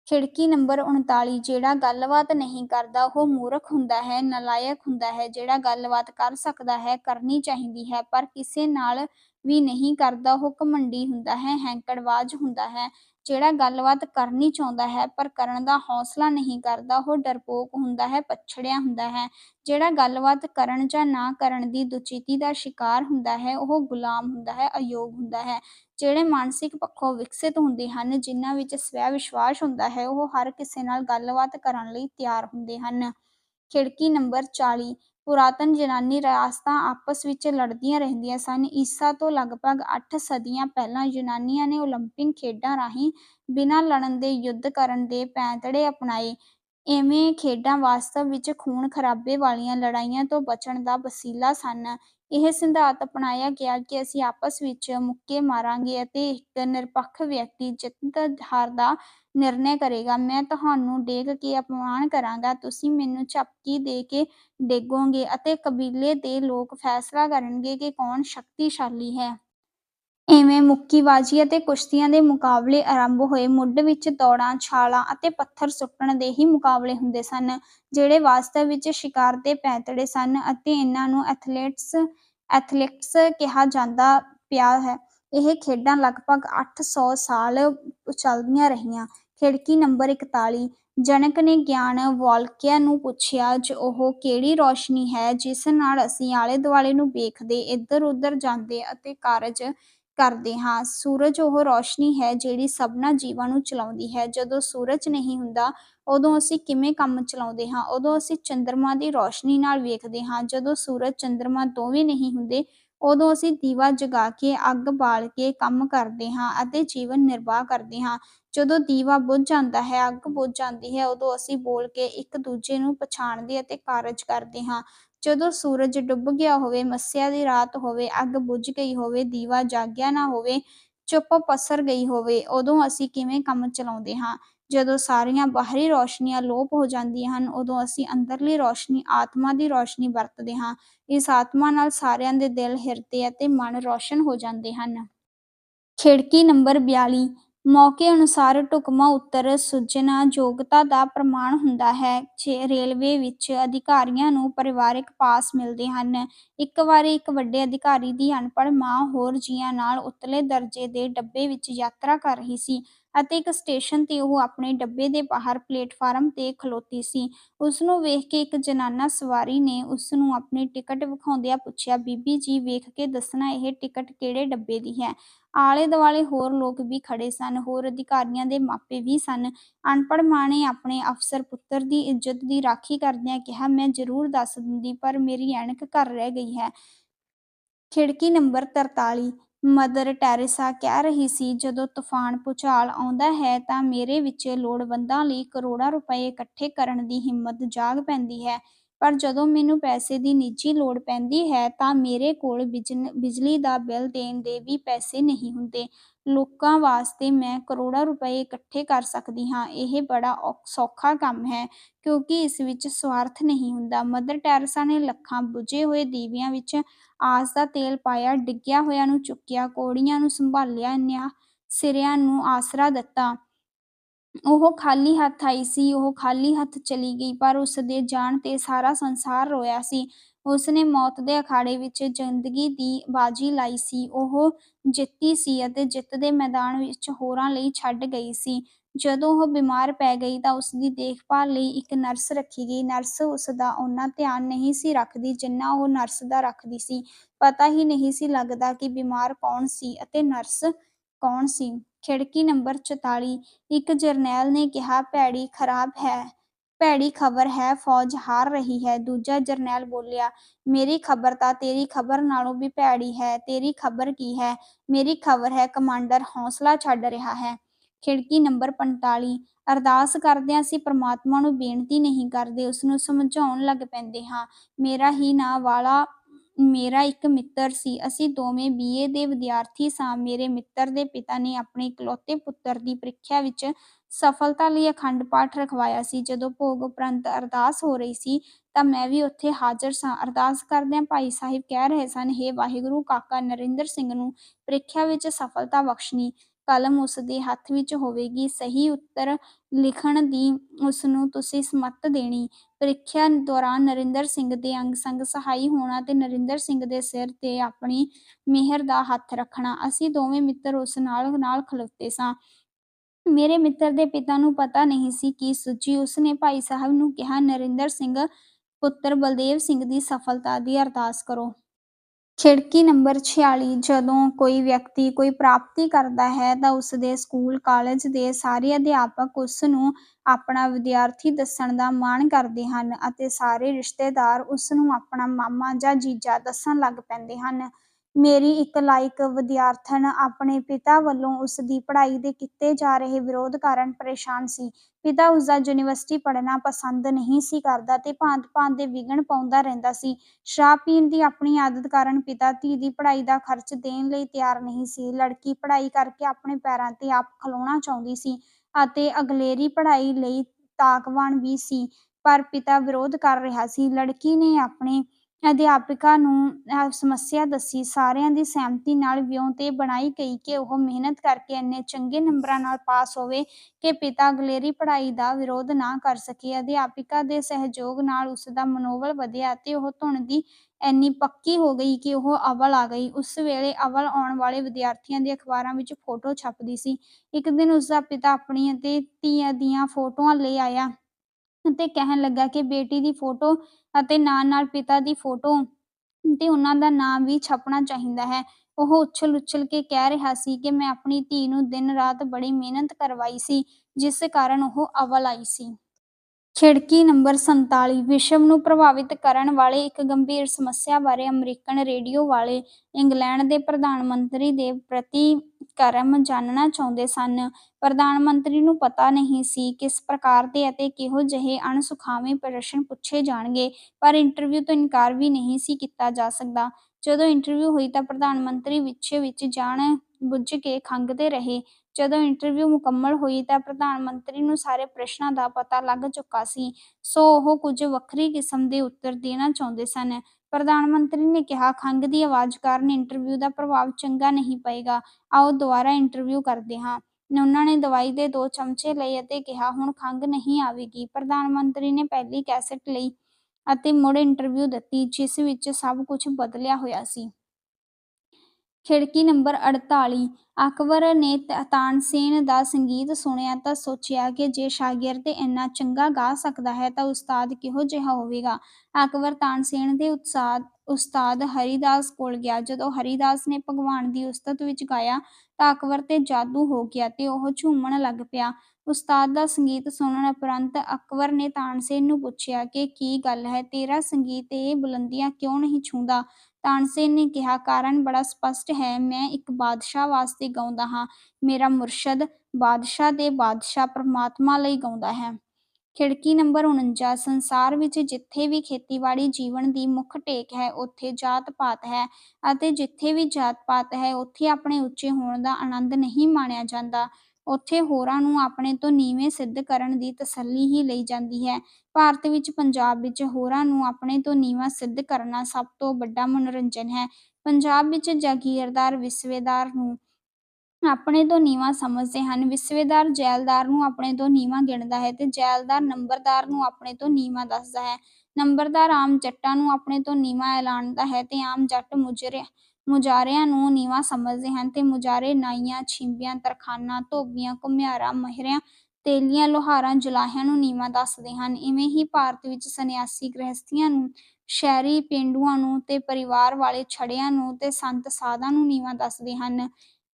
ਖਿੜਕੀ ਨੰਬਰ ਉਨਤਾਲੀ ਜਿਹੜਾ ਗੱਲਬਾਤ ਨਹੀਂ ਕਰਦਾ, ਉਹ ਮੂਰਖ ਹੁੰਦਾ ਹੈ, ਨਲਾਇਕ ਹੁੰਦਾ ਹੈ। ਜਿਹੜਾ ਗੱਲਬਾਤ ਕਰ ਸਕਦਾ ਹੈ, ਕਰਨੀ ਚਾਹੀਦੀ ਹੈ, ਪਰ ਕਿਸੇ ਨਾਲ ਵੀ ਨਹੀਂ ਕਰਦਾ, ਉਹ ਘਮੰਡੀ ਹੁੰਦਾ ਹੈ, ਹੈਂਕੜਬਾਜ਼ ਹੁੰਦਾ ਹੈ। ਜਿਹੜਾ ਗੱਲਬਾਤ ਕਰਨੀ ਚਾਹੁੰਦਾ ਹੈ, ਪਰ ਕਰਨ ਦਾ ਹੌਸਲਾ ਨਹੀਂ ਕਰਦਾ, ਉਹ ਡਰਪੋਕ ਹੁੰਦਾ ਹੈ, ਪਛੜਿਆ ਹੁੰਦਾ ਹੈ। ਜਿਹੜਾ ਗੱਲਬਾਤ ਕਰਨ ਜਾਂ ਨਾ ਕਰਨ ਦੀ ਦੁਚਿੱਤੀ ਦਾ ਸ਼ਿਕਾਰ ਹੁੰਦਾ ਹੈ, ਉਹ ਗੁਲਾਮ ਹੁੰਦਾ ਹੈ, ਅਯੋਗ ਹੁੰਦਾ ਹੈ। ਜਿਹੜੇ ਮਾਨਸਿਕ ਪੱਖੋਂ ਵਿਕਸਿਤ ਹੁੰਦੇ ਹਨ, ਜਿਨ੍ਹਾਂ ਵਿੱਚ ਸਵੈ-ਵਿਸ਼ਵਾਸ ਹੁੰਦਾ ਹੈ, ਉਹ ਹਰ ਕਿਸੇ ਨਾਲ ਗੱਲਬਾਤ ਕਰਨ ਲਈ ਤਿਆਰ ਹੁੰਦੇ ਹਨ। ਖਿੜਕੀ ਨੰਬਰ ਚਾਲੀ ਪੁਰਾਤਨ ਯੂਨਾਨੀ ਰਿਆਸਤਾਂ ਆਪਸ ਵਿੱਚ ਲੜਦੀਆਂ ਰਹਿੰਦੀਆਂ ਸਨ। ਈਸਾ ਤੋਂ ਲਗਭਗ ਅੱਠ ਸਦੀਆਂ ਪਹਿਲਾਂ ਯੂਨਾਨੀਆਂ ਨੇ ਓਲੰਪਿਕ ਖੇਡਾਂ ਰਾਹੀਂ ਬਿਨਾਂ ਲੜਨ ਦੇ ਯੁੱਧ ਕਰਨ ਦੇ ਪੈਂਤੜੇ ਅਪਣਾਏ। ਇਵੇਂ ਖੇਡਾਂ ਵਾਸਤਵ ਵਿੱਚ ਖੂਨ-ਖਰਾਬੇ ਵਾਲੀਆਂ ਲੜਾਈਆਂ ਤੋਂ ਬਚਣ ਦਾ ਵਸੀਲਾ ਸਨ। ਇਹ ਸਿਧਾਂਤ ਅਪਣਾਇਆ ਗਿਆ ਕਿ ਅਸੀਂ ਆਪਸ ਵਿੱਚ ਮੁੱਕੇ ਮਾਰਾਂਗੇ ਅਤੇ ਇੱਕ ਨਿਰਪੱਖ ਵਿਅਕਤੀ ਜਿੱਤ-ਹਾਰ ਦਾ ਨਿਰਣੈ ਕਰੇਗਾ। ਮੈਂ ਤੁਹਾਨੂੰ ਡੇਗ ਕੇ ਅਪਮਾਨ ਕਰਾਂਗਾ, ਤੁਸੀਂ ਮੈਨੂੰ ਝਪਕੀ ਦੇ ਕੇ ਡੇਗੋਗੇ ਅਤੇ ਕਬੀਲੇ ਦੇ ਲੋਕ ਫੈਸਲਾ ਕਰਨਗੇ ਕਿ ਕੌਣ ਸ਼ਕਤੀਸ਼ਾਲੀ ਹੈ। ਇਵੇਂ ਮੁੱਕੀਬਾਜ਼ੀ ਅਤੇ ਕੁਸ਼ਤੀਆਂ ਦੇ ਮੁਕਾਬਲੇ ਆਰੰਭ ਹੋਏ। ਮੁੱਢ ਵਿੱਚ ਦੌੜਾਂ, ਛਾਲਾਂ ਅਤੇ ਪੱਥਰ ਸੁੱਟਣ ਦੇ ਹੀ ਮੁਕਾਬਲੇ ਹੁੰਦੇ ਸਨ, ਜਿਹੜੇ ਵਾਸਤਵ ਵਿੱਚ ਸ਼ਿਕਾਰ ਦੇ ਪੈਂਤੜੇ ਸਨ ਅਤੇ ਇਨ੍ਹਾਂ ਨੂੰ ਐਥਲੈਟਿਕਸ ਕਿਹਾ ਜਾਂਦਾ ਪਿਆ ਹੈ। ਇਹ ਖੇਡਾਂ ਲਗਭਗ ਅੱਠ ਸੌ ਸਾਲ ਚੱਲਦੀਆਂ ਰਹੀਆਂ। ਖਿੜਕੀ ਨੰਬਰ ਇਕਤਾਲੀ ਜਨਕ ਨੇ ਗਿਆਨ ਵਾਲਕੀਆ ਨੂੰ ਪੁੱਛਿਆ, ਉਹ ਕਿਹੜੀ ਰੋਸ਼ਨੀ ਹੈ, ਜਿਸ ਨਾਲ ਅਸੀਂ ਆਲੇ-ਦੁਆਲੇ ਨੂੰ ਵੇਖਦੇ, ਇੱਧਰ-ਉੱਧਰ ਜਾਂਦੇ ਅਤੇ ਕਾਰਜ ਕਰਦੇ ਹਾਂ? ਸੂਰਜ ਉਹ ਰੌਸ਼ਨੀ ਹੈ, ਜਿਹੜੀ ਸਭਨਾਂ ਜੀਵਾਂ ਨੂੰ ਚਲਾਉਂਦੀ ਹੈ। ਜਦੋਂ ਸੂਰਜ ਨਹੀਂ ਹੁੰਦਾ, ਉਦੋਂ ਅਸੀਂ ਕਿਵੇਂ ਕੰਮ ਚਲਾਉਂਦੇ ਹਾਂ? ਉਦੋਂ ਅਸੀਂ ਚੰਦਰਮਾ ਦੀ ਰੌਸ਼ਨੀ ਨਾਲ ਵੇਖਦੇ ਹਾਂ। ਜਦੋਂ ਸੂਰਜ, ਚੰਦਰਮਾ ਦੋਵੇਂ ਨਹੀਂ ਹੁੰਦੇ, ਉਦੋਂ ਅਸੀਂ ਦੀਵਾ ਜਗਾ ਕੇ, ਅੱਗ ਬਾਲ ਕੇ ਕੰਮ ਕਰਦੇ ਹਾਂ ਅਤੇ ਜੀਵਨ ਨਿਰਵਾਹ ਕਰਦੇ ਹਾਂ। ਜਦੋਂ ਦੀਵਾ ਬੁਝ ਜਾਂਦਾ ਹੈ, ਅੱਗ ਬੁਝ ਜਾਂਦੀ ਹੈ, ਉਦੋਂ ਅਸੀਂ ਬੋਲ ਕੇ ਇੱਕ-ਦੂਜੇ ਨੂੰ ਪਛਾਣਦੇ ਅਤੇ ਕਾਰਜ ਕਰਦੇ ਹਾਂ। ਜਦੋਂ ਸੂਰਜ ਡੁੱਬ ਗਿਆ ਹੋਵੇ, ਮੱਸਿਆ ਦੀ ਰਾਤ ਹੋਵੇ, ਅੱਗ ਬੁਝ ਗਈ ਹੋਵੇ, ਦੀਵਾ ਜਾਗਿਆ ਨਾ ਹੋਵੇ, ਚੁੱਪ ਪਸਰ ਗਈ ਹੋਵੇ, ਉਦੋਂ ਅਸੀਂ ਕਿਵੇਂ ਕੰਮ ਚਲਾਉਂਦੇ ਹਾਂ? ਜਦੋਂ ਸਾਰੀਆਂ ਬਾਹਰੀ ਰੌਸ਼ਨੀਆਂ ਲੋਪ ਹੋ ਜਾਂਦੀਆਂ ਹਨ, ਉਦੋਂ ਅਸੀਂ ਅੰਦਰਲੀ ਰੌਸ਼ਨੀ, ਆਤਮਾ ਦੀ ਰੌਸ਼ਨੀ ਵਰਤਦੇ ਹਾਂ। ਇਸ ਆਤਮਾ ਨਾਲ ਸਾਰਿਆਂ ਦੇ ਦਿਲ, ਹਿਰਦੇ ਅਤੇ ਮਨ ਰੌਸ਼ਨ ਹੋ ਜਾਂਦੇ ਹਨ। ਖਿੜਕੀ ਨੰਬਰ ਬਿਆਲੀ ਮੌਕੇ ਅਨੁਸਾਰ ਢੁਕਵਾਂ ਉੱਤਰ ਸੁੱਜਣਾ ਯੋਗਤਾ ਦਾ ਪ੍ਰਮਾਣ ਹੁੰਦਾ ਹੈ। ਰੇਲਵੇ ਵਿੱਚ ਅਧਿਕਾਰੀਆਂ ਨੂੰ ਪਰਿਵਾਰਕ ਪਾਸ ਮਿਲਦੇ ਹਨ। ਇੱਕ ਵਾਰੀ ਇੱਕ ਵੱਡੇ ਅਧਿਕਾਰੀ ਦੀ ਅਨਪੜ੍ਹ ਮਾਂ ਹੋਰ ਜੀਆਂ ਨਾਲ ਉਤਲੇ ਦਰਜੇ ਦੇ ਡੱਬੇ ਵਿੱਚ ਯਾਤਰਾ ਕਰ ਰਹੀ ਸੀ ਅਤੇ ਇੱਕ ਸਟੇਸ਼ਨ ’ਤੇ ਉਹ ਆਪਣੇ ਡੱਬੇ ਦੇ ਬਾਹਰ ਪਲੇਟਫਾਰਮ ’ਤੇ ਖਲੋਤੀ ਸੀ। ਉਸਨੂੰ ਵੇਖ ਕੇ ਇੱਕ ਜ਼ਨਾਨਾ ਸਵਾਰੀ ਨੇ ਉਸਨੂੰ ਆਪਣੀ ਟਿਕਟ ਵਿਖਾਉਂਦਿਆਂ ਪੁੱਛਿਆ, "ਬੀਬੀ ਜੀ, ਵੇਖ ਕੇ ਦੱਸਣਾ, ਇਹ ਟਿਕਟ ਕਿਹੜੇ ਡੱਬੇ ਦੀ ਹੈ?" ਆਲੇ-ਦੁਆਲੇ ਹੋਰ ਲੋਕ ਵੀ ਖੜੇ ਸਨ, ਹੋਰ ਅਧਿਕਾਰੀਆਂ ਦੇ ਮਾਪੇ ਵੀ ਸਨ। ਅਨਪੜ੍ਹ ਮਾਂ ਨੇ ਆਪਣੇ ਅਫ਼ਸਰ-ਪੁੱਤਰ ਦੀ ਇੱਜ਼ਤ ਦੀ ਰਾਖੀ ਕਰਦਿਆਂ ਕਿਹਾ, "ਮੈਂ ਜ਼ਰੂਰ ਦੱਸ ਦਿੰਦੀ, ਪਰ ਮੇਰੀ ਐਨਕ ਘਰ ਰਹਿ ਗਈ ਹੈ।" ਖਿੜਕੀ ਨੰਬਰ ਤਰਤਾਲੀ ਮਦਰ ਟੈਰੇਸਾ ਕਹਿ ਰਹੀ ਸੀ, "ਜਦੋਂ ਤੂਫਾਨ, ਭੂਚਾਲ ਆਉਂਦਾ ਹੈ ਤਾਂ ਮੇਰੇ ਵਿੱਚ ਲੋੜਵੰਦਾਂ ਲਈ ਕਰੋੜਾਂ ਰੁਪਏ ਇਕੱਠੇ ਕਰਨ ਦੀ ਹਿੰਮਤ ਜਾਗ ਪੈਂਦੀ ਹੈ, ਪਰ ਜਦੋਂ ਮੈਨੂੰ ਪੈਸੇ ਦੀ ਨਿੱਜੀ ਲੋੜ ਪੈਂਦੀ ਹੈ ਤਾਂ ਮੇਰੇ ਕੋਲ ਬਿਜਲੀ ਦਾ ਬਿੱਲ ਦੇਣ ਦੇ ਵੀ ਪੈਸੇ ਨਹੀਂ ਹੁੰਦੇ। ਲੋਕਾਂ ਵਾਸਤੇ ਮੈਂ ਕਰੋੜਾਂ ਰੁਪਏ ਇਕੱਠੇ ਕਰ ਸਕਦੀ ਹਾਂ। ਇਹ ਬੜਾ ਸੌਖਾ ਕੰਮ ਹੈ, ਕਿਉਂਕਿ ਇਸ ਵਿੱਚ ਸਵਾਰਥ ਨਹੀਂ ਹੁੰਦਾ।" ਮਦਰ ਟੈਰੇਸਾ ਨੇ ਲੱਖਾਂ ਬੁਝੇ ਹੋਏ ਦੀਵਿਆਂ ਵਿੱਚ ਆਸ ਦਾ ਤੇਲ ਪਾਇਆ, ਡਿੱਗਿਆ ਹੋਇਆ ਨੂੰ ਚੁੱਕਿਆ, ਕੋਹੜੀਆਂ ਨੂੰ ਸੰਭਾਲਿਆ, ਨਿਆਸਿਰਿਆਂ ਨੂੰ ਆਸਰਾ ਦਿੱਤਾ। ਉਹ ਖਾਲੀ ਹੱਥ ਆਈ ਸੀ, ਉਹ ਖਾਲੀ ਹੱਥ ਚਲੀ ਗਈ, ਪਰ ਉਸਦੇ ਜਾਣ ’ਤੇ ਸਾਰਾ ਸੰਸਾਰ ਰੋਇਆ ਸੀ। ਉਸਨੇ ਮੌਤ ਦੇ ਅਖਾੜੇ ਵਿੱਚ ਜ਼ਿੰਦਗੀ ਦੀ ਬਾਜ਼ੀ ਲਾਈ ਸੀ। ਉਹ ਜਿੱਤੀ ਸੀ ਅਤੇ ਜਿੱਤ ਦੇ ਮੈਦਾਨ ਵਿੱਚ ਹੋਰਾਂ ਲਈ ਛੱਡ ਗਈ ਸੀ। ਜਦੋਂ ਉਹ ਬਿਮਾਰ ਪੈ ਗਈ ਤਾਂ ਉਸ ਦੀ ਦੇਖਭਾਲ ਲਈ ਇੱਕ ਨਰਸ ਰੱਖੀ ਗਈ ਨਰਸ ਉਸ ਦਾ ਓਨਾ ਧਿਆਨ ਨਹੀਂ ਸੀ ਰੱਖਦੀ ਜਿੰਨਾ ਉਹ ਨਰਸ ਦਾ ਰੱਖਦੀ ਸੀ ਪਤਾ ਹੀ ਨਹੀਂ ਸੀ ਲੱਗਦਾ ਕਿ ਬਿਮਾਰ ਕੌਣ ਸੀ ਅਤੇ ਨਰਸ ਕੌਣ ਸੀ ਖਿੜਕੀ ਨੰਬਰ 44 ਇੱਕ ਜਰਨੈਲ ਨੇ ਕਿਹਾ, ਭੈੜੀ ਖਰਾਬ ਹੈ, ਭੈੜੀ ਖਬਰ ਹੈ, ਫੌਜ ਹਾਰ ਰਹੀ ਹੈ। ਦੂਜਾ ਜਰਨੈਲ ਬੋਲਿਆ, ਮੇਰੀ ਖਬਰ ਤਾਂ ਤੇਰੀ ਖਬਰ ਨਾਲੋਂ ਵੀ ਭੈੜੀ ਹੈ, ਤੇਰੀ ਖਬਰ ਕੀ ਹੈ? ਮੇਰੀ ਖਬਰ ਹੈ, ਕਮਾਂਡਰ ਹੌਸਲਾ ਛੱਡ ਰਿਹਾ ਹੈ। ਖਿੜਕੀ ਨੰਬਰ 45 ਅਰਦਾਸ ਕਰਦਿਆਂ ਅਸੀਂ ਪ੍ਰਮਾਤਮਾ ਨੂੰ ਬੇਨਤੀ ਨਹੀਂ ਕਰਦੇ ਉਸ ਨੂੰ ਸਮਝਾਉਣ ਲੱਗ ਪੈਂਦੇ ਹਾਂ, ਮੇਰਾ ਹੀ ਨਾਂ ਵਾਲਾ ਮੇਰਾ ਇੱਕ ਮਿੱਤਰ ਸੀ। ਅਸੀਂ ਦੋਵੇਂ ਬੀਏ ਦੇ ਵਿਦਿਆਰਥੀ ਸਾਂ। ਮੇਰੇ ਮਿੱਤਰ ਦੇ ਪਿਤਾ ਨੇ ਆਪਣੇ ਇਕਲੌਤੇ ਪੁੱਤਰ ਦੀ ਪ੍ਰੀਖਿਆ ਵਿੱਚ ਸਫਲਤਾ ਲਈ ਅਖੰਡ ਪਾਠ ਰਖਵਾਇਆ ਸੀ। ਜਦੋਂ ਭੋਗ ਉਪਰੰਤ ਅਰਦਾਸ ਹੋ ਰਹੀ ਸੀ, ਤਾਂ ਮੈਂ ਵੀ ਉੱਥੇ ਹਾਜ਼ਰ ਸਾਂ। ਅਰਦਾਸ ਕਰਦਿਆਂ ਭਾਈ ਸਾਹਿਬ ਕਹਿ ਰਹੇ ਸਨ, ਹੇ ਵਾਹਿਗੁਰੂ, ਕਾਕਾ ਨਰਿੰਦਰ ਸਿੰਘ ਨੂੰ ਪ੍ਰੀਖਿਆ ਵਿੱਚ ਸਫਲਤਾ ਬਖਸ਼ਣੀ। ਕਲਮ ਉਸ ਦੇ ਹੱਥ ਵਿੱਚ ਹੋਵੇਗੀ। ਸਹੀ ਉੱਤਰ ਲਿਖਣ ਦੀ ਉਸ ਨੂੰ ਤੁਸੀਂ ਸਮੱਤ ਦੇਣੀ। ਪ੍ਰੀਖਿਆ ਦੌਰਾਨ ਨਰਿੰਦਰ ਸਿੰਘ ਦੇ ਅੰਗ ਸੰਗ ਸਹਾਈ ਹੋਣਾ ਤੇ ਨਰਿੰਦਰ ਸਿੰਘ ਦੇ ਸਿਰ ਤੇ ਆਪਣੀ ਮਿਹਰ ਦਾ ਹੱਥ ਰੱਖਣਾ। ਅਸੀਂ ਦੋਵੇਂ ਮਿੱਤਰ ਉਸ ਨਾਲ ਨਾਲ ਖਲੋਤੇ ਸਾਂ। ਮੇਰੇ ਮਿੱਤਰ ਦੇ ਪਿਤਾ ਨੂੰ ਪਤਾ ਨਹੀਂ ਸੀ ਕਿ ਸੋਚੀ। ਉਸਨੇ ਭਾਈ ਸਾਹਿਬ ਨੂੰ ਕਿਹਾ, ਨਰਿੰਦਰ ਸਿੰਘ ਪੁੱਤਰ ਬਲਦੇਵ ਸਿੰਘ ਦੀ ਸਫਲਤਾ ਦੀ ਅਰਦਾਸ ਕਰੋ। ਖਿੜਕੀ ਨੰਬਰ 46 ਜਦੋਂ ਕੋਈ ਵਿਅਕਤੀ ਕੋਈ ਪ੍ਰਾਪਤੀ ਕਰਦਾ ਹੈ ਤਾਂ ਉਸ ਦੇ ਸਕੂਲ, ਕਾਲਜ ਦੇ ਸਾਰੇ ਅਧਿਆਪਕ ਉਸ ਨੂੰ ਆਪਣਾ ਵਿਦਿਆਰਥੀ ਦੱਸਣ ਦਾ ਮਾਣ ਕਰਦੇ ਹਨ ਅਤੇ ਸਾਰੇ ਰਿਸ਼ਤੇਦਾਰ ਉਸ ਨੂੰ ਆਪਣਾ ਮਾਮਾ ਜਾਂ ਜੀਜਾ ਦੱਸਣ ਲੱਗ ਪੈਂਦੇ ਹਨ। ਮੇਰੀ ਇੱਕ ਲਾਇਕ ਵਿਦਿਆਰਥਣ ਆਪਣੇ ਪਿਤਾ ਵੱਲੋਂ ਉਸ ਦੀ ਪੜ੍ਹਾਈ ਦੇ ਕੀਤੇ ਜਾ ਰਹੇ ਵਿਰੋਧ ਕਾਰਨ ਪਰੇਸ਼ਾਨ ਸੀ। ਪਿਤਾ ਉਸ ਦਾ ਯੂਨੀਵਰਸਿਟੀ ਪੜ੍ਹਨਾ ਪਸੰਦ ਨਹੀਂ ਸੀ ਕਰਦਾ ਤੇ ਭਾਂਤ-ਭਾਂਤ ਦੇ ਵਿਘਨ ਪਾਉਂਦਾ ਰਹਿੰਦਾ ਸੀ। ਸ਼ਰਾਬ ਪੀਣ ਦੀ ਆਪਣੀ ਆਦਤ ਕਾਰਨ ਪਿਤਾ ਧੀ ਦੀ ਪੜ੍ਹਾਈ ਦਾ ਖਰਚ ਦੇਣ ਲਈ ਤਿਆਰ ਨਹੀਂ ਸੀ। ਲੜਕੀ ਪੜ੍ਹਾਈ ਕਰਕੇ ਆਪਣੇ ਪੈਰਾਂ ਤੇ ਆਪ ਖਲੋਣਾ ਚਾਹੁੰਦੀ ਸੀ ਅਤੇ ਅਗਲੇਰੀ ਪੜ੍ਹਾਈ ਲਈ ਤਾਕਵਾਨ ਵੀ ਸੀ, ਪਰ ਪਿਤਾ ਵਿਰੋਧ ਕਰ ਰਿਹਾ ਸੀ। ਲੜਕੀ ਨੇ ਆਪਣੇ ਅਧਿਆਪਿਕਾ ਨੂੰ ਇਹ ਸਮੱਸਿਆ ਦੱਸੀ, ਸਾਰਿਆਂ ਦੀ ਸਹਿਮਤੀ ਨਾਲ ਵਿਉਂ ਤੇ ਬਣਾਈ ਗਈ ਕਿ ਉਹ ਮਿਹਨਤ ਕਰਕੇ ਇੰਨੇ ਚੰਗੇ ਨੰਬਰਾਂ ਨਾਲ ਪਾਸ ਹੋਵੇ ਕਿ ਪਿਤਾ ਅਗਲੇਰੀ ਪੜ੍ਹਾਈ ਦਾ ਵਿਰੋਧ ਨਾ ਕਰ ਸਕੇ। ਅਧਿਆਪਿਕਾ ਦੇ ਸਹਿਯੋਗ ਨਾਲ ਉਸ ਦਾ ਮਨੋਬਲ ਵਧਿਆ ਅਤੇ ਉਹ ਧੁਨ ਦੀ ਇੰਨੀ ਪੱਕੀ ਹੋ ਗਈ ਕਿ ਉਹ ਅਵਲ ਆ ਗਈ। ਉਸ ਵੇਲੇ ਅਵਲ ਆਉਣ ਵਾਲੇ ਵਿਦਿਆਰਥੀਆਂ ਦੇ ਅਖਬਾਰਾਂ ਵਿੱਚ ਫੋਟੋ ਛਪਦੀ ਸੀ। ਇੱਕ ਦਿਨ ਉਸ ਦਾ ਪਿਤਾ ਆਪਣੀ ਅਤੇ ਧੀਆਂ ਦੀਆਂ ਫੋਟੋਆਂ ਲੈ ਆਇਆ। ਅਤੇ ਕਹਿਣ ਲੱਗਾ ਕਿ ਬੇਟੀ ਦੀ ਫੋਟੋ ਅਤੇ ਨਾਲ ਨਾਲ ਪਿਤਾ ਦੀ ਫੋਟੋ ਤੇ ਉਹਨਾਂ ਦਾ ਨਾਮ ਵੀ ਛਪਣਾ ਚਾਹੀਦਾ ਹੈ। ਉਹ ਉਛਲ ਉਛਲ ਕੇ ਕਹਿ ਰਿਹਾ ਸੀ ਕਿ ਮੈਂ ਆਪਣੀ ਧੀ ਨੂੰ ਦਿਨ ਰਾਤ ਬੜੀ ਮਿਹਨਤ ਕਰਵਾਈ ਸੀ, ਜਿਸ ਕਾਰਨ ਉਹ ਅਵਲ ਆਈ ਸੀ। ਖਿੜਕੀ ਨੰਬਰ 47 ਵਿਸ਼ਵ ਨੂੰ ਪ੍ਰਭਾਵਿਤ ਕਰਨ ਵਾਲੇ ਇੱਕ ਗੰਭੀਰ ਸਮੱਸਿਆ ਬਾਰੇ ਅਮਰੀਕਨ ਰੇਡੀਓ ਵਾਲੇ ਇੰਗਲੈਂਡ ਦੇ ਪ੍ਰਧਾਨ ਮੰਤਰੀ ਦੇ ਪ੍ਰਤੀਕਰਮ ਜਾਣਨਾ ਚਾਹੁੰਦੇ ਸਨ। ਪ੍ਰਧਾਨ ਮੰਤਰੀ ਨੂੰ ਪਤਾ ਨਹੀਂ ਸੀ ਕਿਸ ਪ੍ਰਕਾਰ ਦੇ ਅਤੇ ਕਿਹੋ ਜਿਹੇ ਅਣਸੁਖਾਵੇਂ ਪ੍ਰਸ਼ਨ ਪੁੱਛੇ ਜਾਣਗੇ, ਪਰ ਇੰਟਰਵਿਊ ਤੋਂ ਇਨਕਾਰ ਵੀ ਨਹੀਂ ਸੀ ਕੀਤਾ ਜਾ ਸਕਦਾ। ਜਦੋਂ ਇੰਟਰਵਿਊ ਹੋਈ ਤਾਂ ਪ੍ਰਧਾਨ ਮੰਤਰੀ ਵਿੱਚ ਵਿੱਚ ਜਾਣ ਬੁੱਝ ਕੇ ਖੰਘਦੇ ਰਹੇ। ਜਦੋਂ ਇੰਟਰਵਿਊ ਮੁਕੰਮਲ ਹੋਈ ਤਾਂ ਪ੍ਰਧਾਨ ਮੰਤਰੀ ਨੂੰ ਸਾਰੇ ਪ੍ਰਸ਼ਨਾਂ ਦਾ ਪਤਾ ਲੱਗ ਚੁੱਕਾ ਸੀ। ਸੋ ਉਹ ਕੁਝ ਵੱਖਰੀ ਕਿਸਮ ਦੇ ਉੱਤਰ ਦੇਣਾ ਚਾਹੁੰਦੇ ਸਨ। ਪ੍ਰਧਾਨ ਮੰਤਰੀ ਨੇ ਕਿਹਾ, ਖੰਘ ਦੀ ਆਵਾਜ਼ ਕਾਰਨ ਇੰਟਰਵਿਊ ਦਾ ਪ੍ਰਭਾਵ ਚੰਗਾ ਨਹੀਂ ਪਏਗਾ। ਆਓ ਦੁਬਾਰਾ ਇੰਟਰਵਿਊ ਕਰਦੇ ਹਾਂ। ਉਹਨਾਂ ਨੇ ਦਵਾਈ ਦੇ ਦੋ ਚਮਚੇ ਲਏ ਅਤੇ ਕਿਹਾ, ਹੁਣ ਖੰਘ ਨਹੀਂ ਆਵੇਗੀ। ਪ੍ਰਧਾਨ ਮੰਤਰੀ ਨੇ ਪਹਿਲੀ ਕੈਸੇਟ ਲਈ ਅਤੇ ਮੁੜ ਇੰਟਰਵਿਊ ਦਿੱਤੀ, ਜਿਸ ਵਿੱਚ ਸਭ ਕੁਝ ਬਦਲਿਆ ਹੋਇਆ ਸੀ। ਖਿੜਕੀ ਨੰਬਰ 48 ਅਕਬਰ ਨੇ ਤਾਨਸੇਨ ਦਾ ਸੰਗੀਤ ਸੁਣਿਆ ਤਾਂ ਸੋਚਿਆ ਕਿ ਜੇ ਸ਼ਾਗਿਰਦ ਇੰਨਾ ਚੰਗਾ ਗਾ ਸਕਦਾ ਹੈ ਤਾਂ ਉਸਤਾਦ ਕਿਹੋ ਜਿਹਾ ਹੋਵੇਗਾ। ਅਕਬਰ ਤਾਨਸੇਨ ਦੇ ਉਤਸ਼ਾਹ ਉਸਤਾਦ ਹਰੀਦਾਸ ਕੋਲ ਗਿਆ। ਜਦੋਂ ਹਰੀਦਾਸ ਨੇ ਭਗਵਾਨ ਦੀ ਉਸਤਤ ਵਿੱਚ ਗਾਇਆ ਤਾਂ ਅਕਬਰ ਤੇ ਜਾਦੂ ਹੋ ਗਿਆ ਤੇ ਉਹ ਝੂਮਣ ਲੱਗ ਪਿਆ। ਉਸਤਾਦ ਦਾ ਸੰਗੀਤ ਸੁਣਨ ਉਪਰੰਤ ਅਕਬਰ ਨੇ ਤਾਨਸੇਨ ਨੂੰ ਪੁੱਛਿਆ ਕਿ ਕੀ ਗੱਲ ਹੈ? ਤੇਰਾ ਸੰਗੀਤ ਇਹ ਬੁਲੰਦੀਆਂ ਕਿਉਂ ਨਹੀਂ ਛੂੰਹਦਾ? ਤਾਨਸੇਨ ਨੇ ਕਿਹਾ, ਕਾਰਨ ਬੜਾ ਸਪਸ਼ਟ ਹੈ, ਮੈਂ ਇੱਕ ਬਾਦਸ਼ਾਹ ਵਾਸਤੇ ਗਾਉਂਦਾ ਹਾਂ। ਮੇਰਾ ਮੁਰਸ਼ਦ ਬਾਦਸ਼ਾਹ ਦੇ ਬਾਦਸ਼ਾਹ ਪ੍ਰਮਾਤਮਾ ਲਈ ਗਾਉਂਦਾ ਹੈ। ਖਿੜਕੀ ਨੰਬਰ 49 ਸੰਸਾਰ ਵਿੱਚ ਜਿੱਥੇ ਵੀ ਖੇਤੀਬਾੜੀ ਜੀਵਨ ਦੀ ਮੁੱਖ ਟੇਕ ਹੈ, ਉੱਥੇ ਜਾਤ ਪਾਤ ਹੈ ਅਤੇ ਜਿੱਥੇ ਵੀ ਜਾਤ ਪਾਤ ਹੈ, ਉੱਥੇ ਆਪਣੇ ਉੱਚੇ ਹੋਣ ਦਾ ਆਨੰਦ ਨਹੀਂ ਮਾਣਿਆ ਜਾਂਦਾ। ਉੱਥੇ ਹੋਰਾਂ ਨੂੰ ਆਪਣੇ ਤੋਂ ਨੀਵੇਂ ਸਿੱਧ ਕਰਨ ਦੀ ਤਸੱਲੀ ਹੀ ਲਈ ਜਾਂਦੀ ਹੈ। ਭਾਰਤ ਵਿੱਚ ਪੰਜਾਬ ਵਿੱਚ ਹੋਰਾਂ ਨੂੰ ਆਪਣੇ ਤੋਂ ਨੀਵਾਂ ਸਿੱਧ ਕਰਨਾ ਸਭ ਤੋਂ ਵੱਡਾ ਮਨੋਰੰਜਨ ਹੈ। ਪੰਜਾਬ ਵਿੱਚ ਜਾਗੀਰਦਾਰ ਵਿਸਵੇਦਾਰ ਨੂੰ ਆਪਣੇ ਤੋਂ ਨੀਵਾਂ ਸਮਝਦੇ ਹਨ। ਵਿਸਵੇਦਾਰ ਜੈਲਦਾਰ ਨੂੰ ਆਪਣੇ ਤੋਂ ਨੀਵਾਂ ਗਿਣਦਾ ਹੈ ਤੇ ਜੈਲਦਾਰ ਨੰਬਰਦਾਰ ਨੂੰ ਆਪਣੇ ਤੋਂ ਨੀਵਾਂ ਦੱਸਦਾ ਹੈ। ਨੰਬਰਦਾਰ ਆਮ ਜੱਟਾਂ ਨੂੰ ਆਪਣੇ ਤੋਂ ਨੀਵਾਂ ਐਲਾਨਦਾ ਹੈ ਤੇ ਆਮ ਜੱਟ ਮੁਜਰੇ ਮੁਜਾਰਿਆਂ ਨੂੰ ਨੀਵਾਂ ਸਮਝਦੇ ਹਨ ਤੇ ਮੁਜਾਰੇ ਨਾਈਆਂ, ਛਿੰਬਿਆਂ, ਤਰਖਾਨਾਂ, ਧੋਬੀਆਂ, ਘੁਮਿਆਰਾਂ, ਮਹਿਰਿਆਂ, ਤੇਲੀਆਂ, ਲੋਹਾਰਾਂ, ਜੁਲਾਹਿਆਂ ਨੂੰ ਨੀਵਾਂ ਦੱਸਦੇ ਹਨ। ਇਵੇਂ ਹੀ ਭਾਰਤ ਵਿੱਚ ਸੰਨਿਆਸੀ ਗ੍ਰਹਸਥੀਆਂ ਨੂੰ, ਸ਼ਹਿਰੀ ਪੇਂਡੂਆਂ ਨੂੰ ਤੇ ਪਰਿਵਾਰ ਵਾਲੇ ਛੜਿਆਂ ਨੂੰ ਤੇ ਸੰਤ ਸਾਧਾਂ ਨੂੰ ਨੀਵਾਂ ਦੱਸਦੇ ਹਨ।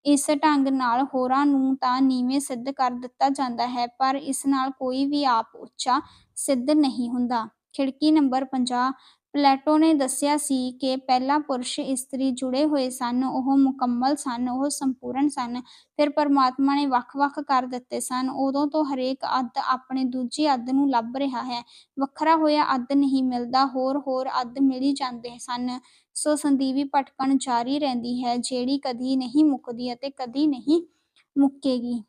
ਇਸ ਢੰਗ ਨਾਲ ਹੋਰਾਂ ਨੂੰ ਤਾਂ ਨੀਵੇਂ ਸਿੱਧ ਕਰ ਦਿੱਤਾ ਜਾਂਦਾ ਹੈ, ਪਰ ਇਸ ਨਾਲ ਕੋਈ ਵੀ ਆਪ ਉੱਚਾ ਸਿੱਧ ਨਹੀਂ ਹੁੰਦਾ। ਖਿੜਕੀ ਨੰਬਰ 50 ਪਲੈਟੋ ਨੇ ਦੱਸਿਆ ਸੀ ਕਿ ਪਹਿਲਾ ਪੁਰਸ਼ ਇਸਤਰੀ ਜੁੜੇ ਹੋਏ ਸਨ, ਉਹ ਮੁਕੰਮਲ ਸਨ, ਉਹ ਸੰਪੂਰਨ ਸਨ, ਫਿਰ ਪਰਮਾਤਮਾ ਨੇ ਵੱਖ-ਵੱਖ ਕਰ ਦਿੱਤੇ ਸਨ। ਉਦੋਂ ਤੋਂ ਹਰੇਕ ਅੱਧ ਆਪਣੇ ਦੂਜੀ ਅੱਧ ਨੂੰ ਲੱਭ ਰਿਹਾ ਹੈ। ਵੱਖਰਾ ਹੋਇਆ ਅੱਧ ਨਹੀਂ ਮਿਲਦਾ, ਹੋਰ-ਹੋਰ ਅੱਧ ਮਿਲੀ ਜਾਂਦੇ ਸਨ। ਸੋ ਸੰਦੀਵੀ ਭਟਕਣ ਜਾਰੀ ਰਹਿੰਦੀ ਹੈ, ਜਿਹੜੀ ਕਦੀ ਨਹੀਂ ਮੁੱਕਦੀ ਅਤੇ ਕਦੀ ਨਹੀਂ ਮੁੱਕੇਗੀ।